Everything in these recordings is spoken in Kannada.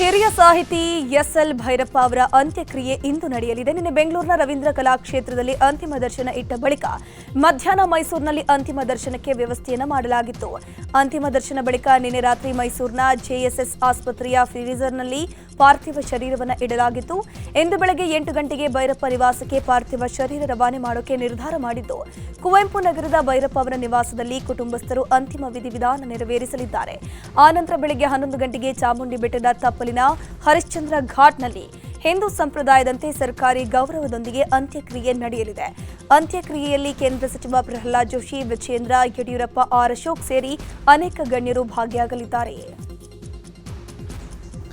porque ಹಿರಿಯ ಸಾಹಿತಿ ಎಸ್ ಎಲ್ ಭೈರಪ್ಪ ಅವರ ಅಂತ್ಯಕ್ರಿಯೆ ಇಂದು ನಡೆಯಲಿದೆ. ನಿನ್ನೆ ಬೆಂಗಳೂರಿನ ರವೀಂದ್ರ ಕಲಾಕ್ಷೇತ್ರದಲ್ಲಿ ಅಂತಿಮ ದರ್ಶನ ಇಟ್ಟ ಬಳಿಕ ಮಧ್ಯಾಹ್ನ ಮೈಸೂರಿನಲ್ಲಿ ಅಂತಿಮ ದರ್ಶನಕ್ಕೆ ವ್ಯವಸ್ಥೆಯನ್ನು ಮಾಡಲಾಗಿತ್ತು. ಅಂತಿಮ ದರ್ಶನ ಬಳಿಕ ನಿನ್ನೆ ರಾತ್ರಿ ಮೈಸೂರಿನ ಜೆಎಸ್ಎಸ್ ಆಸ್ಪತ್ರೆಯ ಫ್ರೀಜರ್ನಲ್ಲಿ ಪಾರ್ಥಿವ ಶರೀರವನ್ನು ಇಡಲಾಗಿತ್ತು. ಇಂದು ಬೆಳಗ್ಗೆ ಎಂಟು ಗಂಟೆಗೆ ಭೈರಪ್ಪ ನಿವಾಸಕ್ಕೆ ಪಾರ್ಥಿವ ಶರೀರ ರವಾನೆ ಮಾಡೋಕೆ ನಿರ್ಧಾರ ಮಾಡಿದ್ದು, ಕುವೆಂಪು ನಗರದ ಭೈರಪ್ಪ ಅವರ ನಿವಾಸದಲ್ಲಿ ಕುಟುಂಬಸ್ಥರು ಅಂತಿಮ ವಿಧಿವಿಧಾನ ನೆರವೇರಿಸಲಿದ್ದಾರೆ. ಆನಂತರ ಬೆಳಗ್ಗೆ ಹನ್ನೊಂದು ಗಂಟೆಗೆ ಚಾಮುಂಡಿ ಬೆಟ್ಟದ ತಪ್ಪಲಿನ ಹರಿಶ್ಚಂದ್ರ ಘಾಟ್ನಲ್ಲಿ ಹಿಂದೂ ಸಂಪ್ರದಾಯದಂತೆ ಸರ್ಕಾರಿ ಗೌರವದೊಂದಿಗೆ ಅಂತ್ಯಕ್ರಿಯೆ ನಡೆಯಲಿದೆ. ಅಂತ್ಯಕ್ರಿಯೆಯಲ್ಲಿ ಕೇಂದ್ರ ಸಚಿವ ಪ್ರಹ್ಲಾದ್ ಜೋಶಿ ವಿಜೇಂದ್ರ ಯಡಿಯೂರಪ್ಪ, ಆರ್ ಅಶೋಕ್ ಸೇರಿ ಅನೇಕ ಗಣ್ಯರು ಭಾಗಿಯಾಗಲಿದ್ದಾರೆ.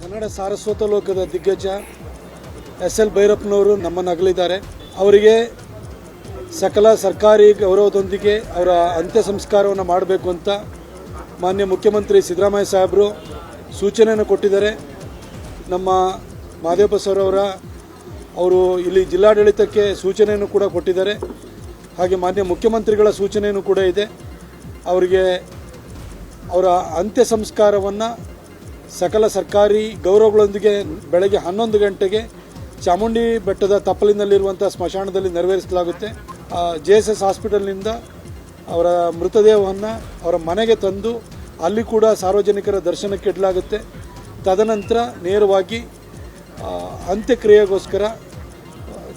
ಕನ್ನಡ ಸಾರಸ್ವತ ಲೋಕದ ದಿಗ್ಗಜ ಎಸ್ ಎಲ್ ಭೈರಪ್ಪನವರು ನಮ್ಮನ್ನು ಅಗಲಿದ್ದಾರೆ ಅವರಿಗೆ ಸಕಲ ಸರ್ಕಾರಿ ಗೌರವದೊಂದಿಗೆ ಅವರ ಅಂತ್ಯ ಸಂಸ್ಕಾರವನ್ನು ಮಾಡಬೇಕು ಅಂತ ಮಾನ್ಯ ಮುಖ್ಯಮಂತ್ರಿ ಸಿದ್ದರಾಮಯ್ಯ ಸಾಹೇಬರು ಸೂಚನೆಯನ್ನು ಕೊಟ್ಟಿದ್ದಾರೆ. ನಮ್ಮ ಮಾದೇವಪ್ಪ ಸರ್ ಅವರ, ಅವರು ಇಲ್ಲಿ ಜಿಲ್ಲಾಡಳಿತಕ್ಕೆ ಸೂಚನೆಯನ್ನು ಕೂಡ ಕೊಟ್ಟಿದ್ದಾರೆ. ಹಾಗೆ ಮಾನ್ಯ ಮುಖ್ಯಮಂತ್ರಿಗಳ ಸೂಚನೆಯೂ ಕೂಡ ಇದೆ. ಅವರಿಗೆ ಅವರ ಅಂತ್ಯ ಸಂಸ್ಕಾರವನ್ನು ಸಕಲ ಸರ್ಕಾರಿ ಗೌರವಗಳೊಂದಿಗೆ ಬೆಳಗ್ಗೆ ಹನ್ನೊಂದು ಗಂಟೆಗೆ ಚಾಮುಂಡಿ ಬೆಟ್ಟದ ತಪ್ಪಲಿನಲ್ಲಿರುವಂಥ ಸ್ಮಶಾನದಲ್ಲಿ ನೆರವೇರಿಸಲಾಗುತ್ತೆ. ಜೆ ಎಸ್ ಎಸ್ ಹಾಸ್ಪಿಟಲ್ನಿಂದ ಅವರ ಮೃತದೇಹವನ್ನು ಅವರ ಮನೆಗೆ ತಂದು ಅಲ್ಲಿ ಕೂಡ ಸಾರ್ವಜನಿಕರ ದರ್ಶನಕ್ಕೆ ಇಡಲಾಗುತ್ತೆ. ತದನಂತರ ನೇರವಾಗಿ ಅಂತ್ಯಕ್ರಿಯೆಗೋಸ್ಕರ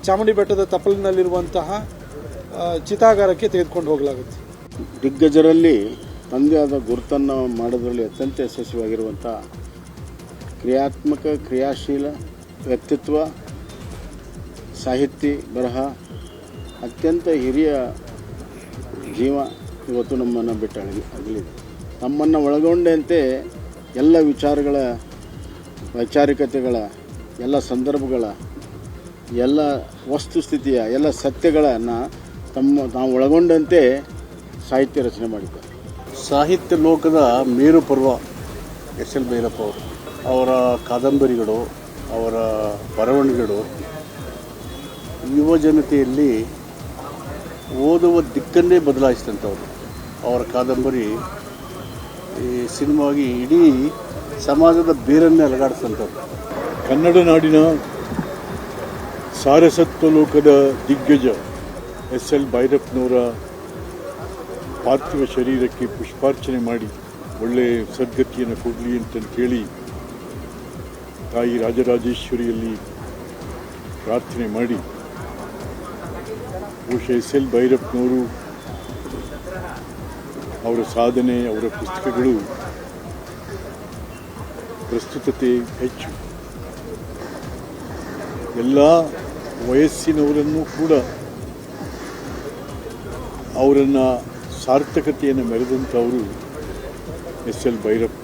ಚಾಮುಂಡಿ ಬೆಟ್ಟದ ತಪ್ಪಲಿನಲ್ಲಿರುವಂತಹ ಚಿತಾಗಾರಕ್ಕೆ ತೆಗೆದುಕೊಂಡು ಹೋಗಲಾಗುತ್ತೆ. ದಿಗ್ಗಜರಲ್ಲಿ ತಂದೇ ಆದ ಗುರುತನ್ನು ಮಾಡೋದರಲ್ಲಿ ಅತ್ಯಂತ ಯಶಸ್ವಿಯಾಗಿರುವಂಥ ಕ್ರಿಯಾತ್ಮಕ, ಕ್ರಿಯಾಶೀಲ ವ್ಯಕ್ತಿತ್ವ ಸಾಹಿತಿ ಬರಹ, ಅತ್ಯಂತ ಹಿರಿಯ ಜೀವ ಇವತ್ತು ನಮ್ಮನ್ನು ಬಿಟ್ಟು ಆಗಲಿದೆ ತಮ್ಮನ್ನು ಒಳಗೊಂಡಂತೆ ಎಲ್ಲ ವಿಚಾರಗಳ ವೈಚಾರಿಕತೆಗಳ, ಎಲ್ಲ ಸಂದರ್ಭಗಳ, ಎಲ್ಲ ವಸ್ತುಸ್ಥಿತಿಯ, ಎಲ್ಲ ಸತ್ಯಗಳನ್ನು ತಮ್ಮ, ನಾವು ಒಳಗೊಂಡಂತೆ ಸಾಹಿತ್ಯ ರಚನೆ ಮಾಡಿದ್ದಾರೆ. ಸಾಹಿತ್ಯ ಲೋಕದ ಮೇರು ಪರ್ವ ಎಸ್ ಎಲ್ ಭೈರಪ್ಪ ಅವರು. ಅವರ ಕಾದಂಬರಿಗಳು, ಅವರ ಬರವಣಿಗೆಗಳು ಯುವ ಜನತೆಯಲ್ಲಿ ಓದುವ ದಿಕ್ಕನ್ನೇ ಬದಲಾಯಿಸಿದಂಥವ್ರು. ಅವರ ಕಾದಂಬರಿ ಈ ಸಿನಿಮಾಗಿ ಇಡೀ ಸಮಾಜದ ಬೇರನ್ನೇ ಅಲಗಾಡಿಸಿದಂಥವ್ರು ಕನ್ನಡ ನಾಡಿನ ಸಾರಸತ್ವ ಲೋಕದ ದಿಗ್ಗಜ ಎಸ್ ಎಲ್ ಭೈರಪ್ಪನವರ ಪಾರ್ಥಿವ ಶರೀರಕ್ಕೆ ಪುಷ್ಪಾರ್ಚನೆ ಮಾಡಿ ಒಳ್ಳೆಯ ಸದ್ಗತಿಯನ್ನು ಕೊಡಲಿ ಅಂತ ಕೇಳಿ ತಾಯಿ ರಾಜರಾಜೇಶ್ವರಿಯಲ್ಲಿ ಪ್ರಾರ್ಥನೆ ಮಾಡಿ ಬಹುಶಃ ಎಸ್ ಎಲ್ ಭೈರಪ್ಪನವರು ಅವರ ಸಾಧನೆ, ಅವರ ಪುಸ್ತಕಗಳು ಪ್ರಸ್ತುತತೆ ಹೆಚ್ಚು. ಎಲ್ಲ ವಯಸ್ಸಿನವರನ್ನು ಕೂಡ ಅವರನ್ನು ಸಾರ್ಥಕತೆಯನ್ನು ಮೆರೆದಂಥವರು ಎಸ್ ಎಲ್ ಭೈರಪ್ಪ.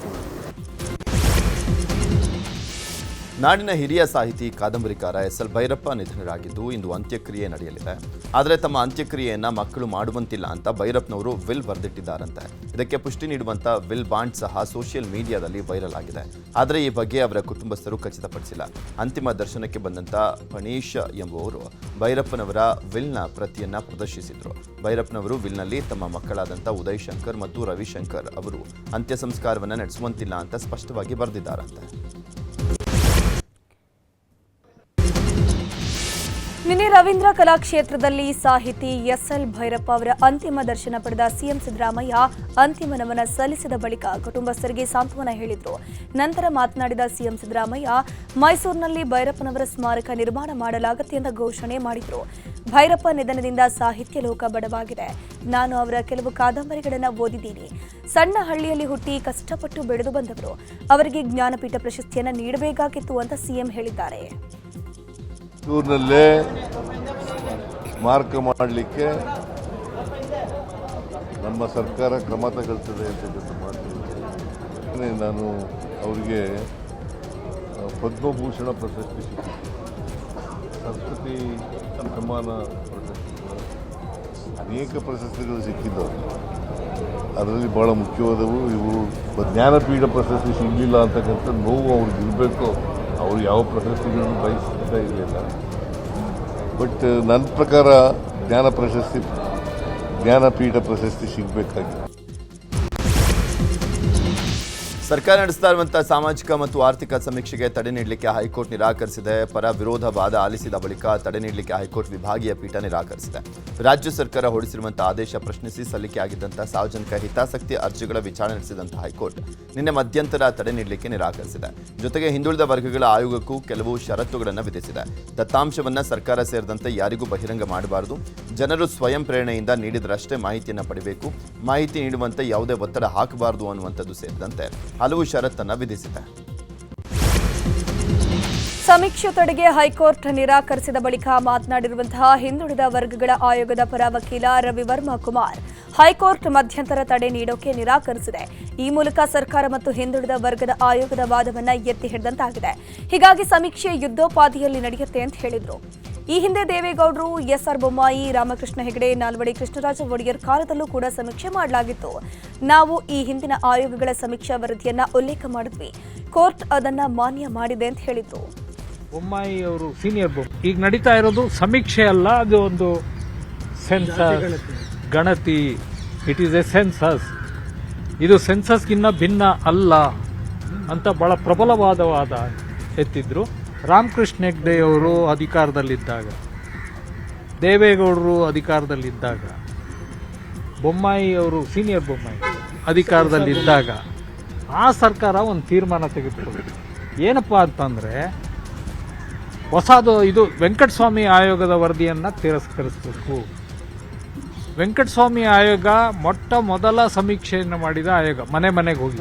ನಾಡಿನ ಹಿರಿಯ ಸಾಹಿತಿ ಕಾದಂಬರಿಕಾರ ಎಸ್ ಎಲ್ ಭೈರಪ್ಪ ನಿಧನರಾಗಿದ್ದು ಇಂದು ಅಂತ್ಯಕ್ರಿಯೆ ನಡೆಯಲಿದೆ. ಆದರೆ ತಮ್ಮ ಅಂತ್ಯಕ್ರಿಯೆಯನ್ನು ಮಕ್ಕಳು ಮಾಡುವಂತಿಲ್ಲ ಅಂತ ಭೈರಪ್ಪನವರು ವಿಲ್ ಬರೆದಿಟ್ಟಿದ್ದಾರಂತೆ. ಇದಕ್ಕೆ ಪುಷ್ಟಿ ನೀಡುವಂತಹ ವಿಲ್ ಬಾಂಡ್ ಸಹ ಸೋಷಿಯಲ್ ಮೀಡಿಯಾದಲ್ಲಿ ವೈರಲ್ ಆಗಿದೆ. ಆದರೆ ಈ ಬಗ್ಗೆ ಅವರ ಕುಟುಂಬಸ್ಥರು ಖಚಿತಪಡಿಸಿಲ್ಲ. ಅಂತಿಮ ದರ್ಶನಕ್ಕೆ ಬಂದಂಥ ಫಣೀಶ್ ಎಂಬುವರು ಭೈರಪ್ಪನವರ ವಿಲ್ನ ಪ್ರತಿಯನ್ನ ಪ್ರದರ್ಶಿಸಿದರು. ಭೈರಪ್ಪನವರು ವಿಲ್ನಲ್ಲಿ ತಮ್ಮ ಮಕ್ಕಳಾದಂಥ ಉದಯ್ ಶಂಕರ್ ಮತ್ತು ರವಿಶಂಕರ್ ಅವರು ಅಂತ್ಯ ಸಂಸ್ಕಾರವನ್ನು ನಡೆಸುವಂತಿಲ್ಲ ಅಂತ ಸ್ಪಷ್ಟವಾಗಿ ಬರೆದಿದ್ದಾರಂತೆ. ರವೀಂದ್ರ ಕಲಾಕ್ಷೇತ್ರದಲ್ಲಿ ಸಾಹಿತಿ ಎಸ್ಎಲ್ ಭೈರಪ್ಪ ಅವರ ಅಂತಿಮ ದರ್ಶನ ಪಡೆದ ಸಿಎಂ ಸಿದ್ದರಾಮಯ್ಯ ಅಂತಿಮ ನಮನ ಸಲ್ಲಿಸಿದ ಬಳಿಕ ಕುಟುಂಬಸ್ಥರಿಗೆ ಸಾಂತ್ವನ ಹೇಳಿದರು. ನಂತರ ಮಾತನಾಡಿದ ಸಿಎಂ ಸಿದ್ದರಾಮಯ್ಯ, ಮೈಸೂರಿನಲ್ಲಿ ಭೈರಪ್ಪನವರ ಸ್ಮಾರಕ ನಿರ್ಮಾಣ ಮಾಡಲಾಗುತ್ತೆ ಎಂದು ಘೋಷಣೆ ಮಾಡಿದರು. ಭೈರಪ್ಪ ನಿಧನದಿಂದ ಸಾಹಿತ್ಯ ಲೋಕ ಬಡವಾಗಿದೆ. ನಾನು ಅವರ ಕೆಲವು ಕಾದಂಬರಿಗಳನ್ನು ಓದಿದ್ದೀನಿ. ಸಣ್ಣ ಹಳ್ಳಿಯಲ್ಲಿ ಹುಟ್ಟಿ ಕಷ್ಟಪಟ್ಟು ಬೆಳೆದು ಬಂದವರು. ಅವರಿಗೆ ಜ್ಞಾನಪೀಠ ಪ್ರಶಸ್ತಿಯನ್ನು ನೀಡಬೇಕಾಗಿತ್ತು ಅಂತ ಸಿಎಂ ಹೇಳಿದ್ದಾರೆ. ಊರಿನಲ್ಲೇ ಸ್ಮಾರಕ ಮಾಡಲಿಕ್ಕೆ ನಮ್ಮ ಸರ್ಕಾರ ಕ್ರಮ ತಗೊಳ್ತದೆ ಅಂತಕ್ಕಂಥ ಮಾತು ನಾನು ಅವರಿಗೆ ಪದ್ಮಭೂಷಣ ಪ್ರಶಸ್ತಿ ಸಂಸ್ಕೃತಿ ಸಮ್ಮಾನ ಪ್ರಶಸ್ತಿ ಅನೇಕ ಪ್ರಶಸ್ತಿಗಳು ಸಿಕ್ಕಿದ್ದವು. ಅದರಲ್ಲಿ ಭಾಳ ಮುಖ್ಯವಾದವು ಇವು. ಜ್ಞಾನಪೀಠ ಪ್ರಶಸ್ತಿ ಸಿಗಲಿಲ್ಲ ಅಂತಕ್ಕಂಥ ನೋವು ಅವ್ರಿಗೆ ಇರಬೇಕು. ಅವ್ರು ಯಾವ ಪ್ರಶಸ್ತಿಗಳನ್ನು ಬಯಸ್ತಾ ಇರಲಿಲ್ಲ ಬಟ್ ನನ್ನ ಪ್ರಕಾರ ಜ್ಞಾನ ಪ್ರಶಸ್ತಿ ಜ್ಞಾನಪೀಠ ಪ್ರಶಸ್ತಿ ಸಿಗಬೇಕಾಗಿದೆ. ಸರ್ಕಾರ ನಡೆಸ್ತಾ ಇರುವಂತಹ ಸಾಮಾಜಿಕ ಮತ್ತು ಆರ್ಥಿಕ ಸಮೀಕ್ಷೆಗೆ ತಡೆ ನೀಡಲಿಕ್ಕೆ ಹೈಕೋರ್ಟ್ ನಿರಾಕರಿಸಿದೆ. ಪರ ವಿರೋಧ ವಾದ ಆಲಿಸಿದ ಬಳಿಕ ತಡೆ ನೀಡಲಿಕ್ಕೆ ಹೈಕೋರ್ಟ್ ವಿಭಾಗೀಯ ಪೀಠ ನಿರಾಕರಿಸಿದೆ. ರಾಜ್ಯ ಸರ್ಕಾರ ಹೊರಡಿಸಿರುವಂತಹ ಆದೇಶ ಪ್ರಶ್ನಿಸಿ ಸಲ್ಲಿಕೆಯಾಗಿದ್ದಂತಹ ಸಾರ್ವಜನಿಕ ಹಿತಾಸಕ್ತಿ ಅರ್ಜಿಗಳ ವಿಚಾರಣೆ ನಡೆಸಿದಂತಹ ಹೈಕೋರ್ಟ್ ನಿನ್ನೆ ಮಧ್ಯಂತರ ತಡೆ ನೀಡಲಿಕ್ಕೆ ನಿರಾಕರಿಸಿದೆ. ಜೊತೆಗೆ ಹಿಂದುಳಿದ ವರ್ಗಗಳ ಆಯೋಗಕ್ಕೂ ಕೆಲವು ಷರತ್ತುಗಳನ್ನು ವಿಧಿಸಿದೆ. ದತ್ತಾಂಶವನ್ನು ಸರ್ಕಾರ ಸೇರಿದಂತೆ ಯಾರಿಗೂ ಬಹಿರಂಗ ಮಾಡಬಾರದು. ಜನರು ಸ್ವಯಂ ಪ್ರೇರಣೆಯಿಂದ ನೀಡಿದರಷ್ಟೇ ಮಾಹಿತಿಯನ್ನು ಪಡೆಯಬೇಕು ಮಾಹಿತಿ ನೀಡುವಂತೆ ಯಾವುದೇ ಒತ್ತಡ ಹಾಕಬಾರದು ಅನ್ನುವಂಥದ್ದು ಸೇರಿದಂತೆ. ಹಲವು ಷರತ್ತನ್ನು ವಿಧಿಸಿದೆ. ಸಮೀಕ್ಷೆ ತಡೆಗೆ ಹೈಕೋರ್ಟ್ ನಿರಾಕರಿಸಿದ ಬಳಿಕ ಮಾತನಾಡಿರುವಂತಹ ಹಿಂದುಳಿದ ವರ್ಗಗಳ ಆಯೋಗದ ಪರ ವಕೀಲ ರವಿವರ್ಮ ಕುಮಾರ್, ಹೈಕೋರ್ಟ್ ಮಧ್ಯಂತರ ತಡೆ ನೀಡೋಕೆ ನಿರಾಕರಿಸಿದೆ. ಈ ಮೂಲಕ ಸರ್ಕಾರ ಮತ್ತು ಹಿಂದುಳಿದ ವರ್ಗದ ಆಯೋಗದ ವಾದವನ್ನು ಎತ್ತಿ ಹಿಡಿದಂತಾಗಿದೆ. ಹೀಗಾಗಿ ಸಮೀಕ್ಷೆ ಯುದ್ಧೋಪಾದಿಯಲ್ಲಿ ನಡೆಯುತ್ತೆ ಅಂತ ಹೇಳಿದ್ರು. ಈ ಹಿಂದೆ ದೇವೇಗೌಡರು ಎಸ್ಆರ್ ಬೊಮ್ಮಾಯಿ, ರಾಮಕೃಷ್ಣ ಹೆಗಡೆ, ನಾಲ್ವಡಿ ಕೃಷ್ಣರಾಜ ಒಡೆಯರ್ ಕಾಲದಲ್ಲೂ ಕೂಡ ಸಮೀಕ್ಷೆ ಮಾಡಲಾಗಿತ್ತು. ನಾವು ಈ ಹಿಂದಿನ ಆಯೋಗಗಳ ಸಮೀಕ್ಷಾ ವರದಿಯನ್ನ ಉಲ್ಲೇಖ ಮಾಡಿದ್ವಿ. ಕೋರ್ಟ್ ಅದನ್ನ ಮಾನ್ಯ ಮಾಡಿದೆ ಅಂತ ಹೇಳಿದ್ರು. ಬೊಮ್ಮಾಯಿ ಅವರು ಸೀನಿಯರ್ ಈಗ ನಡೀತಾ ಇರೋದು ಸಮೀಕ್ಷೆ ಅಲ್ಲ, ಅದು ಒಂದು ಸೆನ್ಸಸ್ ಗಣತಿ. ಇಟ್ ಈಸ್ ಎ ಸೆನ್ಸಸ್ ಇದು ಸೆನ್ಸಸ್ಗಿನ್ನ ಭಿನ್ನ ಅಲ್ಲ ಅಂತ ಬಹಳ ಪ್ರಬಲವಾದ ವಾದ ಎತ್ತಿದ್ರು. ರಾಮಕೃಷ್ಣ ಹೆಗ್ಡೆಯವರು ಅಧಿಕಾರದಲ್ಲಿದ್ದಾಗ, ದೇವೇಗೌಡರು ಅಧಿಕಾರದಲ್ಲಿದ್ದಾಗ, ಬೊಮ್ಮಾಯಿ ಅವರು, ಸೀನಿಯರ್ ಬೊಮ್ಮಾಯಿ ಅಧಿಕಾರದಲ್ಲಿದ್ದಾಗ ಆ ಸರ್ಕಾರ ಒಂದು ತೀರ್ಮಾನ ತೆಗೆದುಕೊಳ್ಳಿ ಏನಪ್ಪ ಅಂತಂದರೆ, ಹೊಸದು ಇದು ವೆಂಕಟಸ್ವಾಮಿ ಆಯೋಗದ ವರದಿಯನ್ನು ತಿರಸ್ಕರಿಸಬೇಕು. ವೆಂಕಟಸ್ವಾಮಿ ಆಯೋಗ ಮೊಟ್ಟ ಮೊದಲ ಸಮೀಕ್ಷೆಯನ್ನು ಮಾಡಿದ ಆಯೋಗ, ಮನೆ ಮನೆಗೆ ಹೋಗಿ.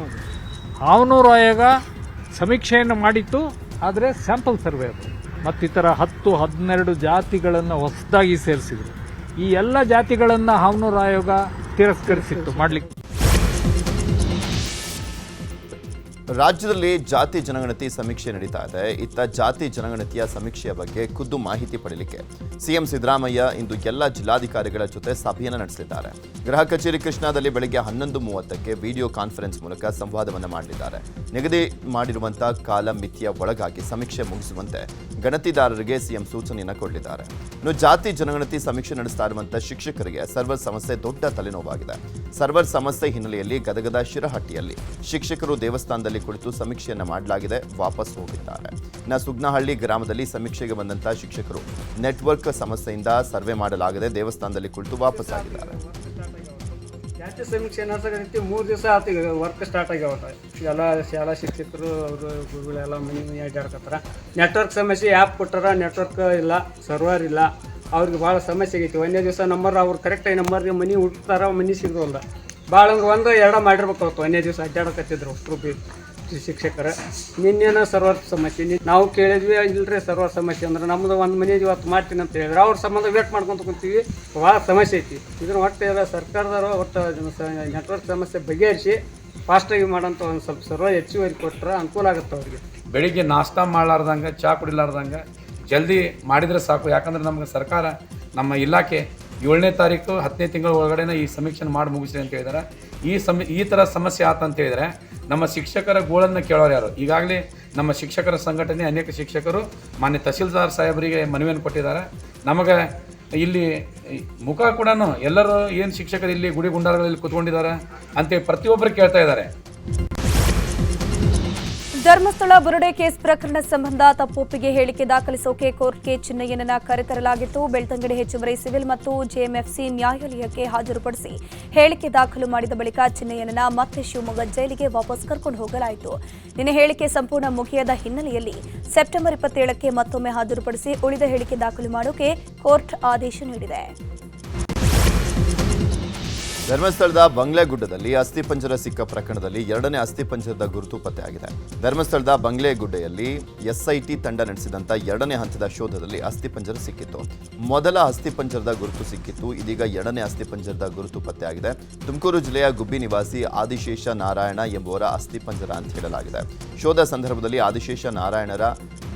ಅವನೂರು ಆಯೋಗ ಸಮೀಕ್ಷೆಯನ್ನು ಮಾಡಿತ್ತು ಆದರೆ ಸ್ಯಾಂಪಲ್ ಸರ್ವೆ ಅದು. ಮತ್ತಿತರ ಹತ್ತು, ಹನ್ನೆರಡು ಜಾತಿಗಳನ್ನು ಹೊಸದಾಗಿ ಸೇರಿಸಿದರು. ಈ ಎಲ್ಲ ಜಾತಿಗಳನ್ನು ಹಾವನೂರು ಆಯೋಗ ತಿರಸ್ಕರಿಸಿತ್ತು ಮಾಡಲಿಕ್ಕೆ. ರಾಜ್ಯದಲ್ಲಿ ಜಾತಿ ಜನಗಣತಿ ಸಮೀಕ್ಷೆ ನಡೀತಾ ಇದೆ. ಇತ್ತ ಜಾತಿ ಜನಗಣತಿಯ ಸಮೀಕ್ಷೆಯ ಬಗ್ಗೆ ಖುದ್ದು ಮಾಹಿತಿ ಪಡೆಯಲಿಕ್ಕೆ ಸಿಎಂ ಸಿದ್ದರಾಮಯ್ಯ ಇಂದು ಎಲ್ಲ ಜಿಲ್ಲಾಧಿಕಾರಿಗಳ ಜೊತೆ ಸಭೆಯನ್ನು ನಡೆಸಲಿದ್ದಾರೆ ಗೃಹ ಕಚೇರಿ ಕೃಷ್ಣಾದಲ್ಲಿ ಬೆಳಗ್ಗೆ ಹನ್ನೊಂದು ಮೂವತ್ತಕ್ಕೆ ವಿಡಿಯೋ ಕಾನ್ಫರೆನ್ಸ್ ಮೂಲಕ ಸಂವಾದವನ್ನು ಮಾಡಲಿದ್ದಾರೆ. ನಿಗದಿ ಮಾಡಿರುವಂತಹ ಕಾಲ ಮಿತಿಯ ಒಳಗಾಗಿ ಸಮೀಕ್ಷೆ ಮುಗಿಸುವಂತೆ ಗಣತಿದಾರರಿಗೆ ಸಿಎಂ ಸೂಚನೆಯನ್ನು ಕೊಡಲಿದ್ದಾರೆ. ಇನ್ನು ಜಾತಿ ಜನಗಣತಿ ಸಮೀಕ್ಷೆ ನಡೆಸ್ತಾ ಇರುವಂತಹ ಶಿಕ್ಷಕರಿಗೆ ಸರ್ವರ್ ಸಮಸ್ಯೆ ದೊಡ್ಡ ತಲೆನೋವಾಗಿದೆ. ಸರ್ವರ್ ಸಮಸ್ಯೆ ಹಿನ್ನೆಲೆಯಲ್ಲಿ ಗದಗದ ಶಿರಹಟ್ಟಿಯಲ್ಲಿ ಶಿಕ್ಷಕರು ದೇವಸ್ಥಾನದಲ್ಲಿ ಕುಳಿತು ಸಮೀಕ್ಷೆಯನ್ನ ಮಾಡಲಾಗಿದೆ, ವಾಪಸ್ ಹೋಗಿದ್ದಾರೆ. ಇನ್ನು ಸುಗ್ನಹಳ್ಳಿ ಗ್ರಾಮದಲ್ಲಿ ಸಮೀಕ್ಷೆಗೆ ಬಂದಂತಹ ಶಿಕ್ಷಕರು, ನೆಟ್ವರ್ಕ್ ಸಮಸ್ಯೆಯಿಂದ ಸರ್ವೆ ಮಾಡಲಾಗದೆ, ದೇವಸ್ಥಾನದಲ್ಲಿ ಕುಳಿತು ವಾಪಸ್ ಆಗಿದ್ದಾರೆ. ಸಮೀಕ್ಷೆ ಮೂರು ದಿವಸ ಆತ ವರ್ಕ್ ಸ್ಟಾರ್ಟ್ ಆಗ್ಯಾವ ಎಲ್ಲ ಶಾಲಾ ಶಿಕ್ಷಕರು, ಅವರು ಗುರುಗಳೆಲ್ಲ ಮನೆ ಮನೆ ಅಡ್ಡಾಡ್ಕತ್ತಾರ. ನೆಟ್ವರ್ಕ್ ಸಮಸ್ಯೆ ಆ್ಯಪ್ ಕೊಟ್ಟಾರ ನೆಟ್ವರ್ಕ್ ಇಲ್ಲ ಸರ್ವರ್ ಇಲ್ಲ. ಅವ್ರಿಗೆ ಭಾಳ ಸಮಸ್ಯೆ ಆಗೈತಿ. ಒಂದೇ ದಿವಸ ನಂಬರ್ ಅವ್ರು ಕರೆಕ್ಟಾಗಿ ನಂಬರ್ಗೆ ಮನೆ ಹುಡ್ತಾರ ಮನೆ ಸಿಗೋಲ್ಲ. ಭಾಳ ಅಂದ್ರೆ ಒಂದು, ಎರಡು ಮಾಡಿರ್ಬೇಕು ಅವತ್ತು. ಒಂದೇ ದಿವಸ ಅಡ್ಡಾಡಕತ್ತಿದ್ರು ಒಬ್ಬರು ಶಿಕ್ಷಕರ ನಿನ್ನೇನ ಸರ್ವರ್ ಸಮಸ್ಯೆ. ನಾವು ಕೇಳಿದ್ವಿ ಇಲ್ರಿ ಸರ್ವರ್ ಸಮಸ್ಯೆ ಅಂದ್ರೆ ನಮ್ದು ಒಂದು ಮನೆ ಇವತ್ತು ಮಾಡ್ತೀನಿ ಅಂತ ಹೇಳಿದ್ರೆ. ಅವ್ರ ಸಂಬಂಧ ವೇಟ್ ಮಾಡ್ಕೊಂತ ಕುಂತೀವಿ. ಭಾಳ ಸಮಸ್ಯೆ ಐತಿ. ಇದನ್ನ ಒಟ್ಟು ಸರ್ಕಾರದವರು ಒಟ್ಟು ನೆಟ್ವರ್ಕ್ ಸಮಸ್ಯೆ ಬಗೆಹರಿಸಿ ಫಾಸ್ಟಾಗಿ ಮಾಡೋಂಥ ಒಂದು ಸ್ವಲ್ಪ ಸರ್ವ ಹೆಚ್ಚುವರಿ ಕೊಟ್ಟರೆ ಅನುಕೂಲ ಆಗುತ್ತೆ ಅವ್ರಿಗೆ. ಬೆಳಿಗ್ಗೆ ನಾಷ್ಟಾ ಮಾಡಲಾರ್ದಂಗೆ ಚಹಾ ಕುಡಿಲಾರ್ದಂಗೆ ಜಲ್ದಿ ಮಾಡಿದರೆ ಸಾಕು. ಯಾಕಂದ್ರೆ ನಮಗೆ ಸರ್ಕಾರ ನಮ್ಮ ಇಲಾಖೆ ಏಳನೇ ತಾರೀಕು ಹತ್ತನೇ ತಿಂಗಳ ಒಳಗಡೆನ ಈ ಸಮೀಕ್ಷೆ ಮಾಡಿ ಮುಗಿಸಿದೆ ಅಂತ ಹೇಳಿದ್ದಾರೆ ಈ ಸಮ, ಈ ಥರ ಸಮಸ್ಯೆ ಆತ ಅಂತ ಹೇಳಿದರೆ. ನಮ್ಮ ಶಿಕ್ಷಕರ ಗೋಳನ್ನು ಕೇಳೋರು ಯಾರು? ಈಗಾಗಲೇ ನಮ್ಮ ಶಿಕ್ಷಕರ ಸಂಘಟನೆ ಅನೇಕ ಶಿಕ್ಷಕರು, ಮಾನ್ಯ ತಹಸೀಲ್ದಾರ್ ಸಾಹೇಬರಿಗೆ ಮನವಿಯನ್ನು ಕೊಟ್ಟಿದ್ದಾರೆ. ನಮಗೆ ಇಲ್ಲಿ ಮುಖ ಕೂಡ ಎಲ್ಲರೂ ಏನು ಶಿಕ್ಷಕರು ಇಲ್ಲಿ ಗುಡಿ ಗುಂಡಾರಗಳಲ್ಲಿ ಕೂತ್ಕೊಂಡಿದ್ದಾರೆ ಅಂತೇಳಿ ಪ್ರತಿಯೊಬ್ಬರು ಕೇಳ್ತಾ ಇದ್ದಾರೆ. ಧರ್ಮಸ್ಥಳ ಬುರುಡೆ ಕೇಸ್ ಪ್ರಕರಣ ಸಂಬಂಧ ತಪ್ಪೊಪ್ಪಿಗೆ ಹೇಳಿಕೆ ದಾಖಲಿಸೋಕೆ ಕೋರ್ಟ್ಗೆ ಚಿನ್ನಯ್ಯನನ್ನ ಕರೆತರಲಾಗಿತ್ತು. ಬೆಳ್ತಂಗಡಿ ಹೆಚ್ಚುವರಿ ಸಿವಿಲ್ ಮತ್ತು ಜೆಎಂಎಫ್ಸಿ ನ್ಯಾಯಾಲಯಕ್ಕೆ ಹಾಜರುಪಡಿಸಿ ಹೇಳಿಕೆ ದಾಖಲು ಮಾಡಿದ ಬಳಿಕ ಚಿನ್ನಯ್ಯನನ್ನ ಮತ್ತೆ ಶಿವಮೊಗ್ಗ ಜೈಲಿಗೆ ವಾಪಸ್ ಕರ್ಕೊಂಡು ಹೋಗಲಾಯಿತು. ನಿನ್ನೆ ಹೇಳಿಕೆ ಸಂಪೂರ್ಣ ಮುಗಿಯದ ಹಿನ್ನೆಲೆಯಲ್ಲಿ ಸೆಪ್ಟೆಂಬರ್ ಇಪ್ಪತ್ತೇಳಕ್ಕೆ ಮತ್ತೊಮ್ಮೆ ಹಾಜರುಪಡಿಸಿ ಉಳಿದ ಹೇಳಿಕೆ ದಾಖಲು ಮಾಡೋಕೆ ಕೋರ್ಟ್ ಆದೇಶ ನೀಡಿದೆ. ಧರ್ಮಸ್ಥಳದ ಬಂಗ್ಲೆಗುಡ್ಡದಲ್ಲಿ ಅಸ್ಥಿಪಂಜರ ಸಿಕ್ಕ ಪ್ರಕರಣದಲ್ಲಿ ಎರಡನೇ ಅಸ್ಥಿಪಂಜರದ ಗುರುತು ಪತ್ತೆಯಾಗಿದೆ. ಧರ್ಮಸ್ಥಳದ ಬಂಗ್ಲೆಗುಡ್ಡೆಯಲ್ಲಿ ಎಸ್ಐಟಿ ತಂಡ ನಡೆಸಿದಂತ ಎರಡನೇ ಹಂತದ ಶೋಧದಲ್ಲಿ ಅಸ್ಥಿಪಂಜರ ಸಿಕ್ಕಿತ್ತು. ಮೊದಲ ಅಸ್ಥಿಪಂಜರದ ಗುರುತು ಸಿಕ್ಕಿತ್ತು, ಇದೀಗ ಎರಡನೇ ಅಸ್ಥಿಪಂಜರದ ಗುರುತು ಪತ್ತೆಯಾಗಿದೆ. ತುಮಕೂರು ಜಿಲ್ಲೆಯ ಗುಬ್ಬಿ ನಿವಾಸಿ ಆದಿಶೇಷ ನಾರಾಯಣ ಎಂಬುವರ ಅಸ್ಥಿಪಂಜರ ಅಂತ ಹೇಳಲಾಗಿದೆ. ಶೋಧ ಸಂದರ್ಭದಲ್ಲಿ ಆದಿಶೇಷ ನಾರಾಯಣರ